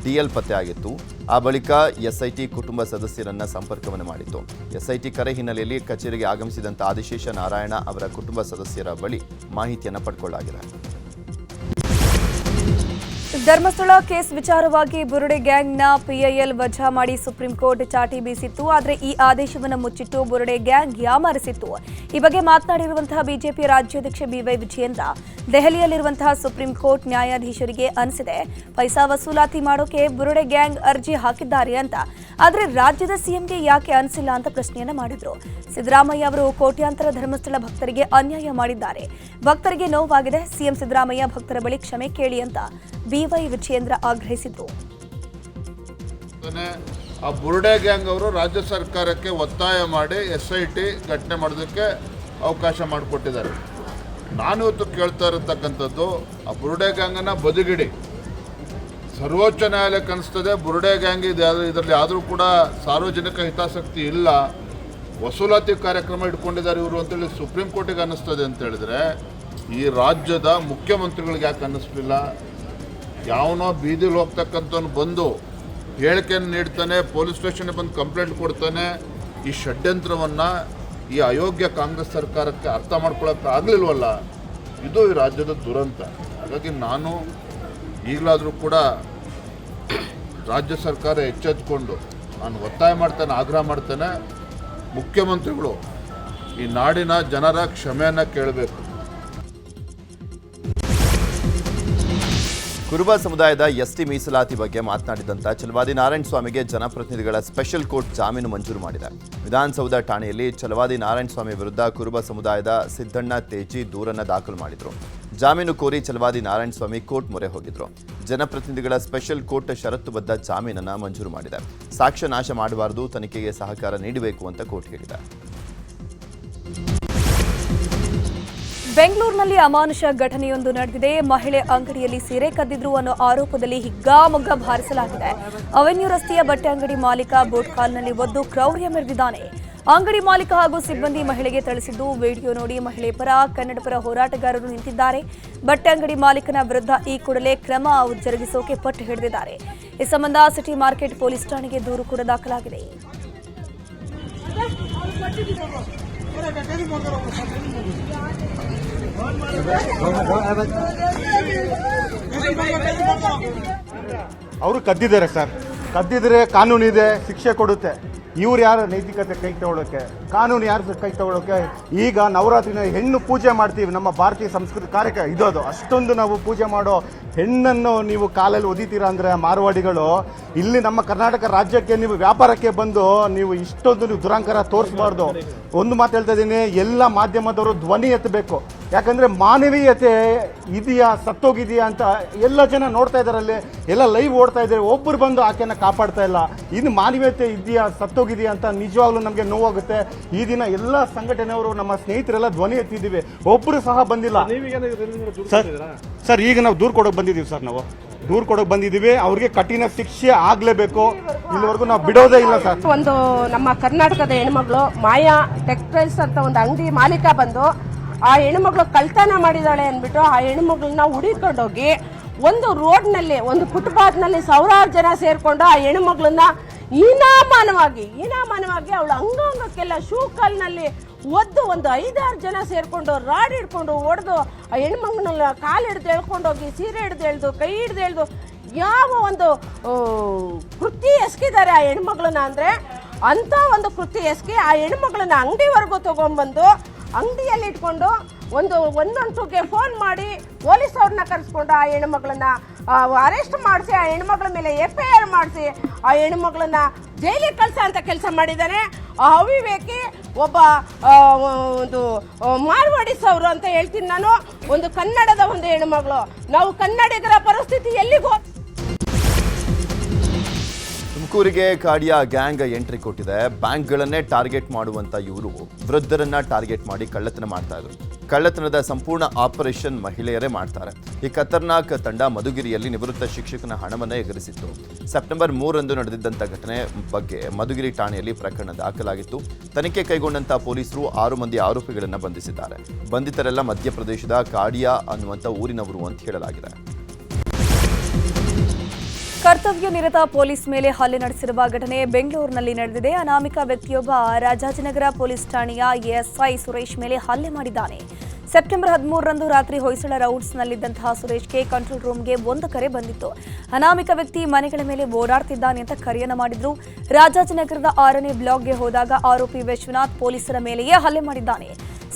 ಡಿಎಲ್ ಪತ್ತೆಯಾಗಿತ್ತು ಆ ಬಳಿಕ ಎಸ್ಐಟಿ ಕುಟುಂಬ ಸದಸ್ಯರನ್ನ ಸಂಪರ್ಕವನ್ನು ಮಾಡಿತ್ತು. ಎಸ್ಐಟಿ ಕರೆ ಹಿನ್ನೆಲೆಯಲ್ಲಿ ಕಚೇರಿಗೆ ಆಗಮಿಸಿದಂತ ಆದಿಶೇಷ ನಾರಾಯಣ ಅವರ ಕುಟುಂಬ ಸದಸ್ಯರ ಬಳಿ ಮಾಹಿತಿಯನ್ನು ಪಡ್ಕೊಳ್ಳಲಾಗಿದೆ. ಧರ್ಮಸ್ಥಳ ಕೇಸ್ ವಿಚಾರವಾಗಿ ಬುರುಡೆ ಗ್ಯಾಂಗ್ನ ಪಿಐಎಲ್ ವಜಾ ಮಾಡಿ ಸುಪ್ರೀಂ ಕೋರ್ಟ್ ಚಾಟಿ ಬೀಸಿತ್ತು, ಆದರೆ ಈ ಆದೇಶವನ್ನು ಮುಚ್ಚಿಟ್ಟು ಬುರುಡೆ ಗ್ಯಾಂಗ್ ಯಾಮಾರಿಸಿತ್ತು. ಈ ಬಗ್ಗೆ ಮಾತನಾಡಿರುವಂತಹ ಬಿಜೆಪಿ ರಾಜ್ಯಾಧ್ಯಕ್ಷ ಬಿವೈ ವಿಜಯೇಂದ್ರ, ದೆಹಲಿಯಲ್ಲಿರುವಂತಹ ಸುಪ್ರೀಂ ಕೋರ್ಟ್ ನ್ಯಾಯಾಧೀಶರಿಗೆ ಅನಿಸಿದೆ. ಪೈಸಾ ವಸೂಲಾತಿ ಮಾಡೋಕೆ ಬುರುಡೆ ಗ್ಯಾಂಗ್ ಅರ್ಜಿ ಹಾಕಿದ್ದಾರೆ ಅಂತ. ಆದರೆ ರಾಜ್ಯದ ಸಿಎಂಗೆ ಯಾಕೆ ಅನಿಸಿಲ್ಲ ಅಂತ ಪ್ರಶ್ನೆಯನ್ನ ಮಾಡಿದ್ರು. ಸಿದ್ದರಾಮಯ್ಯ ಅವರು ಕೋಟ್ಯಾಂತರ ಧರ್ಮಸ್ಥಳ ಭಕ್ತರಿಗೆ ಅನ್ಯಾಯ ಮಾಡಿದ್ದಾರೆ. ಭಕ್ತರಿಗೆ ನೋವಾಗಿದೆ, ಸಿಎಂ ಸಿದ್ದರಾಮಯ್ಯ ಭಕ್ತರ ಬಳಿ ಕ್ಷಮೆ ಕೇಳಿ ಅಂತ. ಬಿವೈ ವಿಜಯೇಂದ್ರ ಆಗ್ರಹಿಸಿದರು. ಆ ಬುರುಡೆ ಗ್ಯಾಂಗ್ ಅವರು ರಾಜ್ಯ ಸರ್ಕಾರಕ್ಕೆ ಒತ್ತಾಯ ಮಾಡಿ ಎಸ್ ಐ ಟಿ ಘಟನೆ ಮಾಡೋದಕ್ಕೆ ಅವಕಾಶ ಮಾಡಿಕೊಟ್ಟಿದ್ದಾರೆ. ನಾನು ಇವತ್ತು ಕೇಳ್ತಾ ಇರತಕ್ಕಂಥದ್ದು, ಆ ಬುರುಡೆ ಗ್ಯಾಂಗನ್ನು ಬದುಗಿಡಿ. ಸರ್ವೋಚ್ಚ ನ್ಯಾಯಾಲಯಕ್ಕೆ ಅನಿಸ್ತದೆ ಬುರುಡೆ ಗ್ಯಾಂಗ್ ಇದು ಇದರಲ್ಲಿ ಆದರೂ ಕೂಡ ಸಾರ್ವಜನಿಕ ಹಿತಾಸಕ್ತಿ ಇಲ್ಲ. ವಸೂಲಾತಿ ಕಾರ್ಯಕ್ರಮ ಇಟ್ಕೊಂಡಿದ್ದಾರೆ ಇವರು ಅಂತೇಳಿ ಸುಪ್ರೀಂ ಕೋರ್ಟಿಗೆ ಅನ್ನಿಸ್ತದೆ ಅಂತ ಹೇಳಿದ್ರೆ, ಈ ರಾಜ್ಯದ ಮುಖ್ಯಮಂತ್ರಿಗಳಿಗೆ ಯಾಕೆ ಅನ್ನಿಸ್ಲಿಲ್ಲ? ಯಾವನೋ ಬೀದಿಲಿ ಹೋಗ್ತಕ್ಕಂಥವ್ನು ಬಂದು ಹೇಳಿಕೆಯನ್ನು ನೀಡ್ತಾನೆ, ಪೊಲೀಸ್ ಸ್ಟೇಷನ್ಗೆ ಬಂದು ಕಂಪ್ಲೇಂಟ್ ಕೊಡ್ತಾನೆ, ಈ ಷಡ್ಯಂತ್ರವನ್ನು ಈ ಅಯೋಗ್ಯ ಕಾಂಗ್ರೆಸ್ ಸರ್ಕಾರಕ್ಕೆ ಅರ್ಥ ಮಾಡ್ಕೊಳಕ್ಕೆ ಆಗಲಿಲ್ವಲ್ಲ ಇದು ಈ ರಾಜ್ಯದ ದುರಂತ. ಹಾಗಾಗಿ ನಾನು ಈಗಲಾದರೂ ಕೂಡ ರಾಜ್ಯ ಸರ್ಕಾರ ಎಚ್ಚೆತ್ಕೊಂಡು ನಾನು ಒತ್ತಾಯ ಮಾಡ್ತೇನೆ, ಆಗ್ರಹ ಮಾಡ್ತೇನೆ. ಮುಖ್ಯಮಂತ್ರಿಗಳು ಈ ನಾಡಿನ ಜನರ ಕ್ಷಮೆಯನ್ನು ಕೇಳಬೇಕು. ಕುರುಬ ಸಮುದಾಯದ ಎಸ್ಟಿ ಮೀಸಲಾತಿ ಬಗ್ಗೆ ಮಾತನಾಡಿದಂತ ಚಲವಾದಿ ನಾರಾಯಣ ಸ್ವಾಮಿಗೆ ಜನಪ್ರತಿನಿಧಿಗಳ ಸ್ಪೆಷಲ್ ಕೋರ್ಟ್ ಜಾಮೀನು ಮಂಜೂರು ಮಾಡಿದೆ. ವಿಧಾನಸೌಧ ಠಾಣೆಯಲ್ಲಿ ಚಲವಾದಿ ನಾರಾಯಣ ಸ್ವಾಮಿ ವಿರುದ್ಧ ಕುರುಬ ಸಮುದಾಯದ ಸಿದ್ದಣ್ಣ ತೇಜಿ ದೂರನ್ನು ದಾಖಲು ಮಾಡಿದರು. ಜಾಮೀನು ಕೋರಿ ಚಲವಾದಿ ನಾರಾಯಣ ಸ್ವಾಮಿ ಕೋರ್ಟ್ ಮೊರೆ ಹೋಗಿದ್ರು. ಜನಪ್ರತಿನಿಧಿಗಳ ಸ್ಪೆಷಲ್ ಕೋರ್ಟ್ ಷರತ್ತುಬದ್ಧ ಜಾಮೀನನ್ನು ಮಂಜೂರು ಮಾಡಿದೆ. ಸಾಕ್ಷ್ಯ ನಾಶ ಮಾಡಬಾರದು, ತನಿಖೆಗೆ ಸಹಕಾರ ನೀಡಬೇಕು ಅಂತ ಕೋರ್ಟ್ ಹೇಳಿದೆ. ಬೆಂಗಳೂರಿನಲ್ಲಿ ಅಮಾನುಷ ಘಟನೆಯೊಂದು ನಡೆದಿದೆ. ಮಹಿಳೆ ಅಂಗಡಿಯಲ್ಲಿ ಸೀರೆ ಕದ್ದಿದ್ರು ಅನ್ನೋ ಆರೋಪದಲ್ಲಿ ಹಿಗ್ಗಾಮುಗ್ಗ ಬಾರಿಸಲಾಗಿದೆ. ಅವೆನ್ಯೂ ರಸ್ತೆಯ ಬಟ್ಟೆ ಅಂಗಡಿ ಮಾಲೀಕ ಬೋಟ್ ಕಾಲ್ನಲ್ಲಿ ಒದ್ದು ಕ್ರೌರ್ಯ ಮೆರೆದಿದ್ದಾನೆ. ಅಂಗಡಿ ಮಾಲೀಕ ಹಾಗೂ ಸಿಬ್ಬಂದಿ ಮಹಿಳೆಗೆ ಥಳಿಸಿದ್ದು ವಿಡಿಯೋ ನೋಡಿ ಮಹಿಳೆ ಪರ ಕನ್ನಡ ಪರ ಹೋರಾಟಗಾರರು ನಿಂತಿದ್ದಾರೆ. ಬಟ್ಟೆ ಅಂಗಡಿ ಮಾಲೀಕನ ವಿರುದ್ಧ ಈ ಕೂಡಲೇ ಕ್ರಮ ಜರುಗಿಸೋಕೆ ಪಟ್ಟು ಹಿಡಿದಿದ್ದಾರೆ. ಈ ಸಂಬಂಧ ಸಿಟಿ ಮಾರ್ಕೆಟ್ ಪೊಲೀಸ್ ಠಾಣೆಗೆ ದೂರು ಕೂಡ ದಾಖಲಾಗಿದೆ. ಅವರು ಕದ್ದಿದ್ದಾರೆ ಸರ್. ಕದ್ದಿದ್ರೆ ಕಾನೂನಿದೆ ಶಿಕ್ಷೆ ಕೊಡುತ್ತೆ. ಇವ್ರು ಯಾರು ನೈತಿಕತೆ ಕೈ ತಗೊಳ್ಳೋಕೆ ಕಾನೂನು ಯಾರು ಕೈ ತಗೊಳ್ಳೋಕೆ ಈಗ ನವರಾತ್ರಿನ ಹೆಣ್ಣು ಪೂಜೆ ಮಾಡ್ತೀವಿ, ನಮ್ಮ ಭಾರತೀಯ ಸಂಸ್ಕೃತಿ ಕಾರ್ಯಕ್ರಮ ಇದೋದು ಅಷ್ಟೊಂದು ನಾವು ಪೂಜೆ ಮಾಡೋ ಹೆಣ್ಣನ್ನು ನೀವು ಕಾಲಲ್ಲಿ ಒದಿತೀರಾ ಅಂದರೆ ಮಾರವಾಡಿಗಳು ಇಲ್ಲಿ ನಮ್ಮ ಕರ್ನಾಟಕ ರಾಜ್ಯಕ್ಕೆ ನೀವು ವ್ಯಾಪಾರಕ್ಕೆ ಬಂದು ನೀವು ಇಷ್ಟೊಂದು ನೀವು ದುರಂಕಾರ ತೋರಿಸಬಾರ್ದು. ಒಂದು ಮಾತು ಹೇಳ್ತಾ ಇದ್ದೀನಿ ಎಲ್ಲ ಮಾಧ್ಯಮದವರು ಧ್ವನಿ ಎತ್ತಬೇಕು. ಯಾಕಂದರೆ ಮಾನವೀಯತೆ ಇದೆಯಾ ಸತ್ತೋಗಿದೆಯಾ ಅಂತ ಎಲ್ಲ ಜನ ನೋಡ್ತಾ ಇದ್ದಾರೆ ಅಲ್ಲಿ. ಎಲ್ಲ ಲೈವ್ ಓಡ್ತಾ ಇದ್ದಾರೆ ಒಬ್ಬರು ಬಂದು ಆಕೆಯನ್ನು ಕಾಪಾಡ್ತಾ ಇಲ್ಲ. ಇನ್ನು ಮಾನವೀಯತೆ ಇದೆಯಾ ಸತ್ತೋಗಿದೆಯಾ ಅಂತ ನಿಜವಾಗ್ಲೂ ನಮಗೆ ನೋವಾಗುತ್ತೆ. ಈ ದಿನ ಎಲ್ಲ ಸಂಘಟನೆಯವರು ನಮ್ಮ ಸ್ನೇಹಿತರೆಲ್ಲ ಧ್ವನಿ ಎತ್ತಿದ್ದೀವಿ. ಒಬ್ಬರು ಸಹ ಬಂದಿಲ್ಲ. ಸರ್ ಸರ್ ಈಗ ನಾವು ದೂರು ಕೊಡೋಕೆ ಬಂದಿದ್ದೀವಿ ಸರ್ ನಾವು. ದೂರು ಕೊಡೋಕೆ ಬಂದಿದ್ದೀವಿ. ಅವ್ರಿಗೆ ಕಠಿಣ ಶಿಕ್ಷೆ ಆಗಲೇಬೇಕು. ಇಲ್ಲಿವರೆಗೂ ನಾವು ಬಿಡೋದೇ ಇಲ್ಲ ಸರ್. ಒಂದು ನಮ್ಮ ಕರ್ನಾಟಕದ ಹೆಣ್ಮಗಳು ಮಾಯಾ ಟೆಕ್ಸ್ಟೈಲ್ಸ್ ಅಂತ ಒಂದು ಅಂಗಡಿ ಮಾಲೀಕ ಬಂದು ಆ ಹೆಣ್ಮಗಳು ಕಳ್ತನ ಮಾಡಿದಾಳೆ ಅಂದ್ಬಿಟ್ಟು ಆ ಹೆಣ್ಮಗಳನ್ನ ಹುಡುಕೊಂಡೋಗಿ ಒಂದು ರೋಡ್ನಲ್ಲಿ, ಒಂದು ಫುಟ್ಪಾತ್ನಲ್ಲಿ ಸಾವಿರಾರು ಜನ ಸೇರಿಕೊಂಡು ಆ ಹೆಣ್ಮಗಳನ್ನ ಹೀನಾಮಾನವಾಗಿ ಹೀನಾಮಾನವಾಗಿ ಅವಳ ಅಂಗಾಂಗಕ್ಕೆಲ್ಲ ಶೂ ಕಾಲ್ನಲ್ಲಿ ಒದ್ದು ಒಂದು ಐದಾರು ಜನ ಸೇರಿಕೊಂಡು ರಾಡ್ ಹಿಡ್ಕೊಂಡು ಒಡೆದು ಆ ಹೆಣ್ಮಗಳನ್ನ ಕಾಲು ಹಿಡ್ದು ಎಳ್ಕೊಂಡೋಗಿ, ಸೀರೆ ಹಿಡ್ದು ಎಳ್ದು, ಕೈ ಹಿಡ್ದು ಎಳ್ದು ಯಾವ ಒಂದು ಕೃತಿ ಎಸ್ಕಿದ್ದಾರೆ ಆ ಹೆಣ್ಮಗಳನ್ನ ಅಂದ್ರೆ ಅಂತ ಒಂದು ಕೃತಿ ಎಸ್ಕಿ ಆ ಹೆಣ್ಮಗಳನ್ನ ಅಂಗಡಿವರೆಗೂ ತಗೊಂಡ್ಬಂದು ಅಂಗಡಿಯಲ್ಲಿ ಇಟ್ಕೊಂಡು ಒಂದು ಒಂದೊಂದುಗೆ ಫೋನ್ ಮಾಡಿ ಪೊಲೀಸ್ ಅವ್ರನ್ನ ಕರೆಸ್ಕೊಂಡು ಆ ಹೆಣ್ಮಗಳನ್ನ ಅರೆಸ್ಟ್ ಮಾಡಿಸಿ, ಆ ಹೆಣ್ಮಗಳ ಮೇಲೆ ಎಫ್ ಐ ಆರ್ ಮಾಡಿಸಿ, ಆ ಹೆಣ್ಮಗಳನ್ನ ಜೈಲಿಗೆ ಕಳ್ಸ ಅಂತ ಕೆಲಸ ಮಾಡಿದ್ದಾನೆ ಆ ಅವಿವೇಕಿ ಒಬ್ಬ ಒಂದು ಮಾರ್ವಾಡಿಸೋರು ಮಾರ್ವಾಡಿಸ್ ಅಂತ ಹೇಳ್ತೀನಿ ನಾನು. ಒಂದು ಕನ್ನಡದ ಒಂದು ಹೆಣ್ಮಗಳು. ನಾವು ಕನ್ನಡಿಗರ ಪರಿಸ್ಥಿತಿ ಎಲ್ಲಿಗೋ ತುಮಕೂರಿಗೆ ಕಾಡಿಯ ಗ್ಯಾಂಗ್ ಎಂಟ್ರಿ ಕೊಟ್ಟಿದೆ. ಬ್ಯಾಂಕ್ಗಳನ್ನೇ ಟಾರ್ಗೆಟ್ ಮಾಡುವಂತ ಇವರು ವೃದ್ಧರನ್ನ ಟಾರ್ಗೆಟ್ ಮಾಡಿ ಕಳ್ಳತನ ಮಾಡ್ತಾ ಇದ್ರು. ಕಳ್ಳತನದ ಸಂಪೂರ್ಣ ಆಪರೇಷನ್ ಮಹಿಳೆಯರೇ ಮಾಡ್ತಾರೆ. ಈ ಖತರ್ನಾಕ್ ತಂಡ ಮಧುಗಿರಿಯಲ್ಲಿ ನಿವೃತ್ತ ಶಿಕ್ಷಕನ ಹಣವನ್ನು ಎಗರಿಸಿತ್ತು. ಸೆಪ್ಟೆಂಬರ್ ಮೂರಂದು ನಡೆದಿದ್ದಂಥ ಘಟನೆ ಬಗ್ಗೆ ಮಧುಗಿರಿ ಠಾಣೆಯಲ್ಲಿ ಪ್ರಕರಣ ದಾಖಲಾಗಿತ್ತು. ತನಿಖೆ ಕೈಗೊಂಡಂತಹ ಪೊಲೀಸರು ಆರು ಮಂದಿ ಆರೋಪಿಗಳನ್ನು ಬಂಧಿಸಿದ್ದಾರೆ. ಬಂಧಿತರೆಲ್ಲ ಮಧ್ಯಪ್ರದೇಶದ ಕಾಡಿಯಾ ಅನ್ನುವಂಥ ಊರಿನವರು ಅಂತ ಹೇಳಲಾಗಿದೆ. ಕರ್ತವ್ಯ ನಿರತ ಪೊಲೀಸ್ ಮೇಲೆ ಹಲ್ಲೆ ನಡೆಸಿರುವ ಘಟನೆ ಬೆಂಗಳೂರಿನಲ್ಲಿ ನಡೆದಿದೆ. ಅನಾಮಿಕ ವ್ಯಕ್ತಿಯೊಬ್ಬ ರಾಜಾಜಿನಗರ ಪೊಲೀಸ್ ಠಾಣೆಯ ಎಎಸ್ಐ ಸುರೇಶ್ ಮೇಲೆ ಹಲ್ಲೆ ಮಾಡಿದ್ದಾನೆ. ಸೆಪ್ಟೆಂಬರ್ ಹದಿಮೂರರಂದು ರಾತ್ರಿ ಹೊಯ್ಸಳ ರೌಡ್ಸ್ನಲ್ಲಿದ್ದಂತಹ ಸುರೇಶ್ಗೆ ಕಂಟ್ರೋಲ್ ರೂಮ್ಗೆ ಒಂದು ಕರೆ ಬಂದಿತ್ತು. ಅನಾಮಿಕ ವ್ಯಕ್ತಿ ಮನೆಗಳ ಮೇಲೆ ಓಡಾಡ್ತಿದ್ದಾನೆ ಅಂತ ಕರೆಯನ್ನು ಮಾಡಿದ್ರು. ರಾಜಾಜಿನಗರದ ಆರನೇ ಬ್ಲಾಕ್ಗೆ ಹೋದಾಗ ಆರೋಪಿ ವಿಶ್ವನಾಥ್ ಪೊಲೀಸರ ಮೇಲೆಯೇ ಹಲ್ಲೆ ಮಾಡಿದ್ದಾನೆ.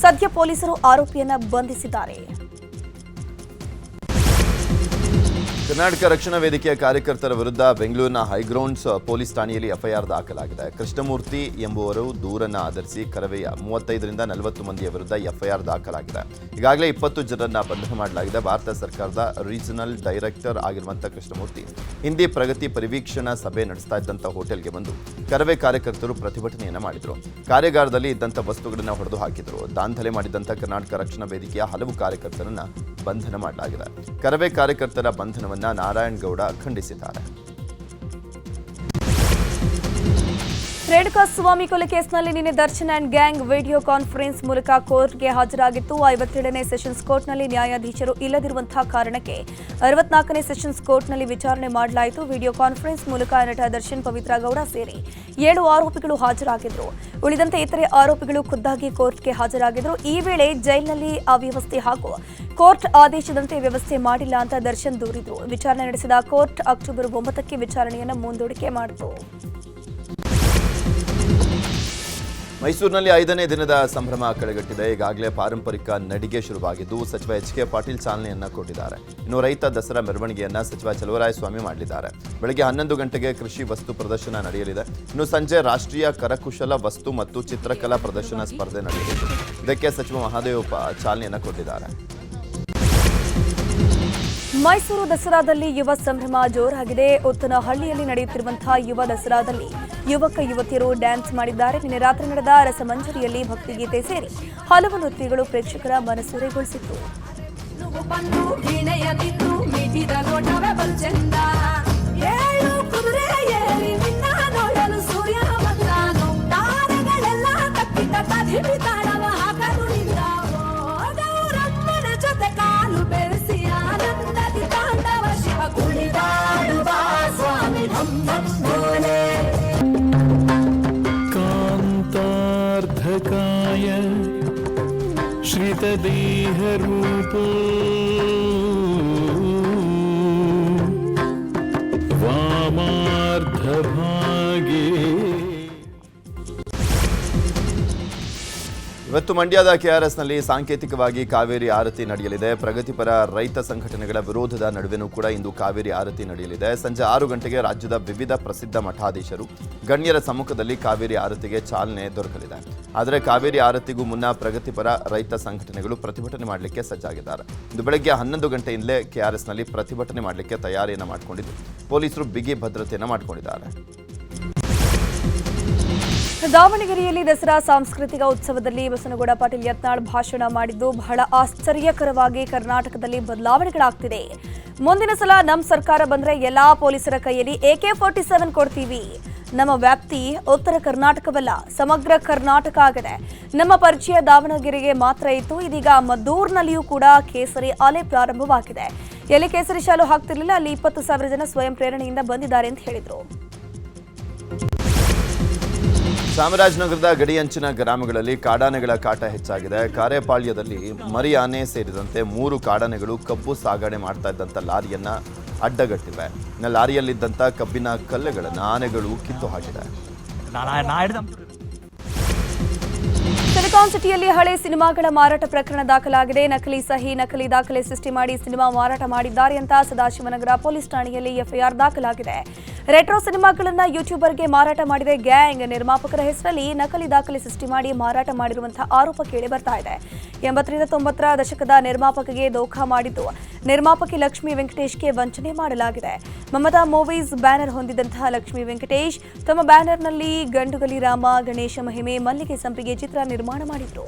ಸದ್ಯ ಪೊಲೀಸರು ಆರೋಪಿಯನ್ನ ಬಂಧಿಸಿದ್ದಾರೆ. ಕರ್ನಾಟಕ ರಕ್ಷಣಾ ವೇದಿಕೆಯ ಕಾರ್ಯಕರ್ತರ ವಿರುದ್ಧ ಬೆಂಗಳೂರಿನ ಹೈಗ್ರೌಂಡ್ಸ್ ಪೊಲೀಸ್ ಠಾಣೆಯಲ್ಲಿ ಎಫ್ಐಆರ್ ದಾಖಲಾಗಿದೆ. ಕೃಷ್ಣಮೂರ್ತಿ ಎಂಬುವರು ದೂರನ್ನು ಆಧರಿಸಿ ಕರವೆಯ ಮೂವತ್ತೈದರಿಂದ ನಲವತ್ತು ಮಂದಿಯ ವಿರುದ್ಧ ಎಫ್ಐಆರ್ ದಾಖಲಾಗಿದೆ. ಈಗಾಗಲೇ ಇಪ್ಪತ್ತು ಜನರನ್ನ ಬಂಧನ ಮಾಡಲಾಗಿದೆ. ಭಾರತ ಸರ್ಕಾರದ ರೀಜನಲ್ ಡೈರೆಕ್ಟರ್ ಆಗಿರುವಂತಹ ಕೃಷ್ಣಮೂರ್ತಿ ಹಿಂದಿ ಪ್ರಗತಿ ಪರಿವೀಕ್ಷಣಾ ಸಭೆ ನಡೆಸ್ತಾ ಇದ್ದಂಥ ಹೋಟೆಲ್ಗೆ ಬಂದು ಕರವೇ ಕಾರ್ಯಕರ್ತರು ಪ್ರತಿಭಟನೆಯನ್ನು ಮಾಡಿದರು. ಕಾರ್ಯಾಗಾರದಲ್ಲಿ ಇದ್ದಂಥ ವಸ್ತುಗಳನ್ನು ಹೊಡೆದು ಹಾಕಿದರು. ದಾಂಧಲೆ ಮಾಡಿದಂಥ ಕರ್ನಾಟಕ ರಕ್ಷಣಾ ವೇದಿಕೆಯ ಹಲವು ಕಾರ್ಯಕರ್ತರನ್ನ ಬಂಧನ ಮಾಡಲಾಗಿದೆ. ಕರವೇ ಕಾರ್ಯಕರ್ತರ ಬಂಧನವನ್ನ ನಾರಾಯಣಗೌಡ ಖಂಡಿಸಿದ್ದಾರೆ. ರೇಣುಕಾ ಸ್ವಾಮಿ ಕೊಲೆ ಕೇಸ್ನಲ್ಲಿ ನಿನ್ನೆ Darshan and gang video conference ಮೂಲಕ ಕೋರ್ಟ್ಗೆ ಹಾಜರಾಗಿತ್ತು. ಐವತ್ತೇಳನೇ ಸೆಷನ್ಸ್ ಕೋರ್ಟ್ನಲ್ಲಿ ನ್ಯಾಯಾಧೀಶರು ಇಲ್ಲದಿರುವಂತಹ ಕಾರಣಕ್ಕೆ ಅರವತ್ನಾಲ್ಕನೇ ಸೆಷನ್ಸ್ ಕೋರ್ಟ್ನಲ್ಲಿ ವಿಚಾರಣೆ ಮಾಡಲಾಯಿತು. ವಿಡಿಯೋ ಕಾನ್ಫರೆನ್ಸ್ ಮೂಲಕ ನಟ ದರ್ಶನ್ ಪವಿತ್ರ ಗೌಡ ಸೇರಿ ಏಳು ಆರೋಪಿಗಳು ಹಾಜರಾಗಿದ್ದರು ಉಳಿದಂತೆ ಇತರೆ ಆರೋಪಿಗಳು ಖುದ್ದಾಗಿ ಕೋರ್ಟ್ಗೆ ಹಾಜರಾಗಿದ್ದರು ಈ ವೇಳೆ ಜೈಲಿನಲ್ಲಿ ಅವ್ಯವಸ್ಥೆ ಹಾಗೂ ಕೋರ್ಟ್ ಆದೇಶದಂತೆ ವ್ಯವಸ್ಥೆ ಮಾಡಿಲ್ಲ ಅಂತ ದರ್ಶನ್ ದೂರಿದ್ರು. ವಿಚಾರಣೆ ನಡೆಸಿದ ಕೋರ್ಟ್ ಅಕ್ಟೋಬರ್ ಒಂಬತ್ತಕ್ಕೆ ವಿಚಾರಣೆಯನ್ನು ಮುಂದೂಡಿಕೆ ಮಾಡಿತು. ಮೈಸೂರಿನಲ್ಲಿ ಐದನೇ ದಿನದ ಸಂಭ್ರಮ ಕಳೆಗಟ್ಟಿದೆ. ಈಗಾಗಲೇ ಪಾರಂಪರಿಕ ನಡಿಗೆ ಶುರುವಾಗಿದ್ದು, ಸಚಿವ ಎಚ್ ಕೆ ಪಾಟೀಲ್ ಚಾಲನೆಯನ್ನ ಕೊಟ್ಟಿದ್ದಾರೆ. ಇನ್ನು ರೈತ ದಸರಾ ಮೆರವಣಿಗೆಯನ್ನ ಸಚಿವ ಚಲುವರಾಯಸ್ವಾಮಿ ಮಾಡಲಿದ್ದಾರೆ ಬೆಳಗ್ಗೆ ಹನ್ನೊಂದು ಗಂಟೆಗೆ ಕೃಷಿ ವಸ್ತು ಪ್ರದರ್ಶನ ನಡೆಯಲಿದೆ. ಇನ್ನು ಸಂಜೆ ರಾಷ್ಟ್ರೀಯ ಕರಕುಶಲ ವಸ್ತು ಮತ್ತು ಚಿತ್ರಕಲಾ ಪ್ರದರ್ಶನ ಸ್ಪರ್ಧೆ ನಡೆಯಲಿದೆ. ಇದಕ್ಕೆ ಸಚಿವ ಮಹಾದೇವಪ್ಪ ಚಾಲನೆಯನ್ನ ಕೊಟ್ಟಿದ್ದಾರೆ. ಮೈಸೂರು ದಸರಾದಲ್ಲಿ ಯುವ ಸಂಭ್ರಮ ಜೋರಾಗಿದೆ. ಉತ್ತನಹಳ್ಳಿಯಲ್ಲಿ ನಡೆಯುತ್ತಿರುವಂತಹ ಯುವ ದಸರಾದಲ್ಲಿ ಯುವಕ ಯುವತಿಯರು ಡ್ಯಾನ್ಸ್ ಮಾಡಿದ್ದಾರೆ. ನಿನ್ನೆ ರಾತ್ರಿ ನಡೆದ ರಸಮಂಜರಿಯಲ್ಲಿ ಭಕ್ತಿಗೀತೆ ಸೇರಿ ಹಲವು ನೃತ್ಯಗಳು ಪ್ರೇಕ್ಷಕರ ಮನಸೂರೆಗೊಳಿಸಿತ್ತು ಸೂರ್ಯ వికసితదేహరూపో వామార్ధభా ಇವತ್ತು ಮಂಡ್ಯದ ಕೆಆರ್ಎಸ್ನಲ್ಲಿ ಸಾಂಕೇತಿಕವಾಗಿ ಕಾವೇರಿ ಆರತಿ ನಡೆಯಲಿದೆ. ಪ್ರಗತಿಪರ ರೈತ ಸಂಘಟನೆಗಳ ವಿರೋಧದ ನಡುವೆನೂ ಕೂಡ ಇಂದು ಕಾವೇರಿ ಆರತಿ ನಡೆಯಲಿದೆ. ಸಂಜೆ ಆರು ಗಂಟೆಗೆ ರಾಜ್ಯದ ವಿವಿಧ ಪ್ರಸಿದ್ಧ ಮಠಾಧೀಶರು ಗಣ್ಯರ ಸಮ್ಮುಖದಲ್ಲಿ ಕಾವೇರಿ ಆರತಿಗೆ ಚಾಲನೆ ದೊರಕಲಿದೆ. ಆದರೆ ಕಾವೇರಿ ಆರತಿಗೂ ಮುನ್ನ ಪ್ರಗತಿಪರ ರೈತ ಸಂಘಟನೆಗಳು ಪ್ರತಿಭಟನೆ ಮಾಡಲಿಕ್ಕೆ ಸಜ್ಜಾಗಿದ್ದಾರೆ. ಇಂದು ಬೆಳಗ್ಗೆ ಹನ್ನೊಂದು ಗಂಟೆಯಿಂದಲೇ ಕೆಆರ್ಎಸ್ನಲ್ಲಿ ಪ್ರತಿಭಟನೆ ಮಾಡಲಿಕ್ಕೆ ತಯಾರಿಯನ್ನು ಮಾಡಿಕೊಂಡಿದ್ದು, ಪೊಲೀಸರು ಬಿಗಿ ಭದ್ರತೆಯನ್ನು ಮಾಡಿಕೊಂಡಿದ್ದಾರೆ. ದಾವಣಗೆರೆಯಲ್ಲಿ ದಸರಾ ಸಾಂಸ್ಕೃತಿಕ ಉತ್ಸವದಲ್ಲಿ ಬಸನಗೌಡ ಪಾಟೀಲ್ ಯತ್ನಾಳ್ ಭಾಷಣ ಮಾಡಿದ್ದು ಬಹಳ ಆಶ್ಚರ್ಯಕರವಾಗಿ ಕರ್ನಾಟಕದಲ್ಲಿ ಬದಲಾವಣೆಗಳಾಗ್ತಿದೆ. ಮುಂದಿನ ಸಲ ನಮ್ಮ ಸರ್ಕಾರ ಬಂದರೆ ಎಲ್ಲಾ ಪೊಲೀಸರ ಕೈಯಲ್ಲಿ ಎಕೆ ಫೋರ್ಟಿ ಸೆವೆನ್ ಕೊಡ್ತೀವಿ. ನಮ್ಮ ವ್ಯಾಪ್ತಿ ಉತ್ತರ ಕರ್ನಾಟಕವಲ್ಲ, ಸಮಗ್ರ ಕರ್ನಾಟಕ ಆಗಿದೆ. ನಮ್ಮ ಪರಿಚಯ ದಾವಣಗೆರೆಗೆ ಮಾತ್ರ ಇತ್ತು, ಇದೀಗ ಮದ್ದೂರಿನಲ್ಲಿಯೂ ಕೂಡ ಕೇಸರಿ ಅಲೆ ಪ್ರಾರಂಭವಾಗಿದೆ. ಎಲ್ಲಿ ಕೇಸರಿ ಶಾಲು ಹಾಕ್ತಿರಲಿಲ್ಲ, ಅಲ್ಲಿ ಇಪ್ಪತ್ತು ಸಾವಿರ ಜನ ಸ್ವಯಂ ಪ್ರೇರಣೆಯಿಂದ ಬಂದಿದ್ದಾರೆ ಅಂತ ಹೇಳಿದ್ರು. ಚಾಮರಾಜನಗರದ ಗಡಿಯಂಚಿನ ಗ್ರಾಮಗಳಲ್ಲಿ ಕಾಡಾನೆಗಳ ಕಾಟ ಹೆಚ್ಚಾಗಿದೆ. ಕಾರ್ಯಪಾಳ್ಯದಲ್ಲಿ ಮರಿ ಆನೆ ಸೇರಿದಂತೆ ಮೂರು ಕಾಡಾನೆಗಳು ಕಬ್ಬು ಸಾಗಣೆ ಮಾಡ್ತಾ ಇದ್ದಂಥ ಲಾರಿಯನ್ನು ಅಡ್ಡಗಟ್ಟಿವೆ. ಇನ್ನು ಲಾರಿಯಲ್ಲಿದ್ದಂಥ ಕಬ್ಬಿನ ಕಲ್ಲುಗಳನ್ನು ಆನೆಗಳು ಕಿತ್ತು ಹಾಕಿದೆ ಸಿಲಿಕಾನ್ ಸಿಟಿಯಲ್ಲಿ ಹಳೆ ಸಿನಿಮಾಗಳ ಮಾರಾಟ ಪ್ರಕರಣ ದಾಖಲಾಗಿದೆ. ನಕಲಿ ಸಹಿ, ನಕಲಿ ದಾಖಲೆ ಸೃಷ್ಟಿ ಮಾಡಿ ಸಿನಿಮಾ ಮಾರಾಟ ಮಾಡಿದ್ದಾರೆ ಅಂತ ಸದಾಶಿವನಗರ ಪೊಲೀಸ್ ಠಾಣೆಯಲ್ಲಿ ಎಫ್ಐಆರ್ ದಾಖಲಾಗಿದೆ. ರೆಟ್ರೋ ಸಿನಿಮಾಗಳನ್ನ ಯೂಟ್ಯೂಬರ್ಗೆ ಮಾರಾಟ ಮಾಡಿದೆ ಗ್ಯಾಂಗ್ ನಿರ್ಮಾಪಕರ ಹೆಸರಲ್ಲಿ ನಕಲಿ ದಾಖಲೆ ಸೃಷ್ಟಿ ಮಾಡಿ ಮಾರಾಟ ಮಾಡಿರುವಂತಹ ಆರೋಪ ಕೇಳಿ ಬರ್ತಾ ಇದೆ. ಎಂಬತ್ತರಿಂದ ತೊಂಬತ್ತರ ದಶಕದ ನಿರ್ಮಾಪಕಗೆ ದೋಖಾ ಮಾಡಿದ್ದು. ನಿರ್ಮಾಪಕಿ ಲಕ್ಷ್ಮೀ ವೆಂಕಟೇಶ್ಗೆ ವಂಚನೆ ಮಾಡಲಾಗಿದೆ. ಮಮತಾ ಮೂವೀಸ್ ಬ್ಯಾನರ್ ಹೊಂದಿದಂತಹ ಲಕ್ಷ್ಮೀ ವೆಂಕಟೇಶ್ ತಮ್ಮ ಬ್ಯಾನರ್ನಲ್ಲಿ ಗಂಡುಗಲಿ ರಾಮ, ಗಣೇಶ ಮಹಿಮೆ, ಮಲ್ಲಿಗೆ ಸಂಪಿಗೆ ಚಿತ್ರ ನಿರ್ಮಾಣ ಮಾಡಿದ್ರು.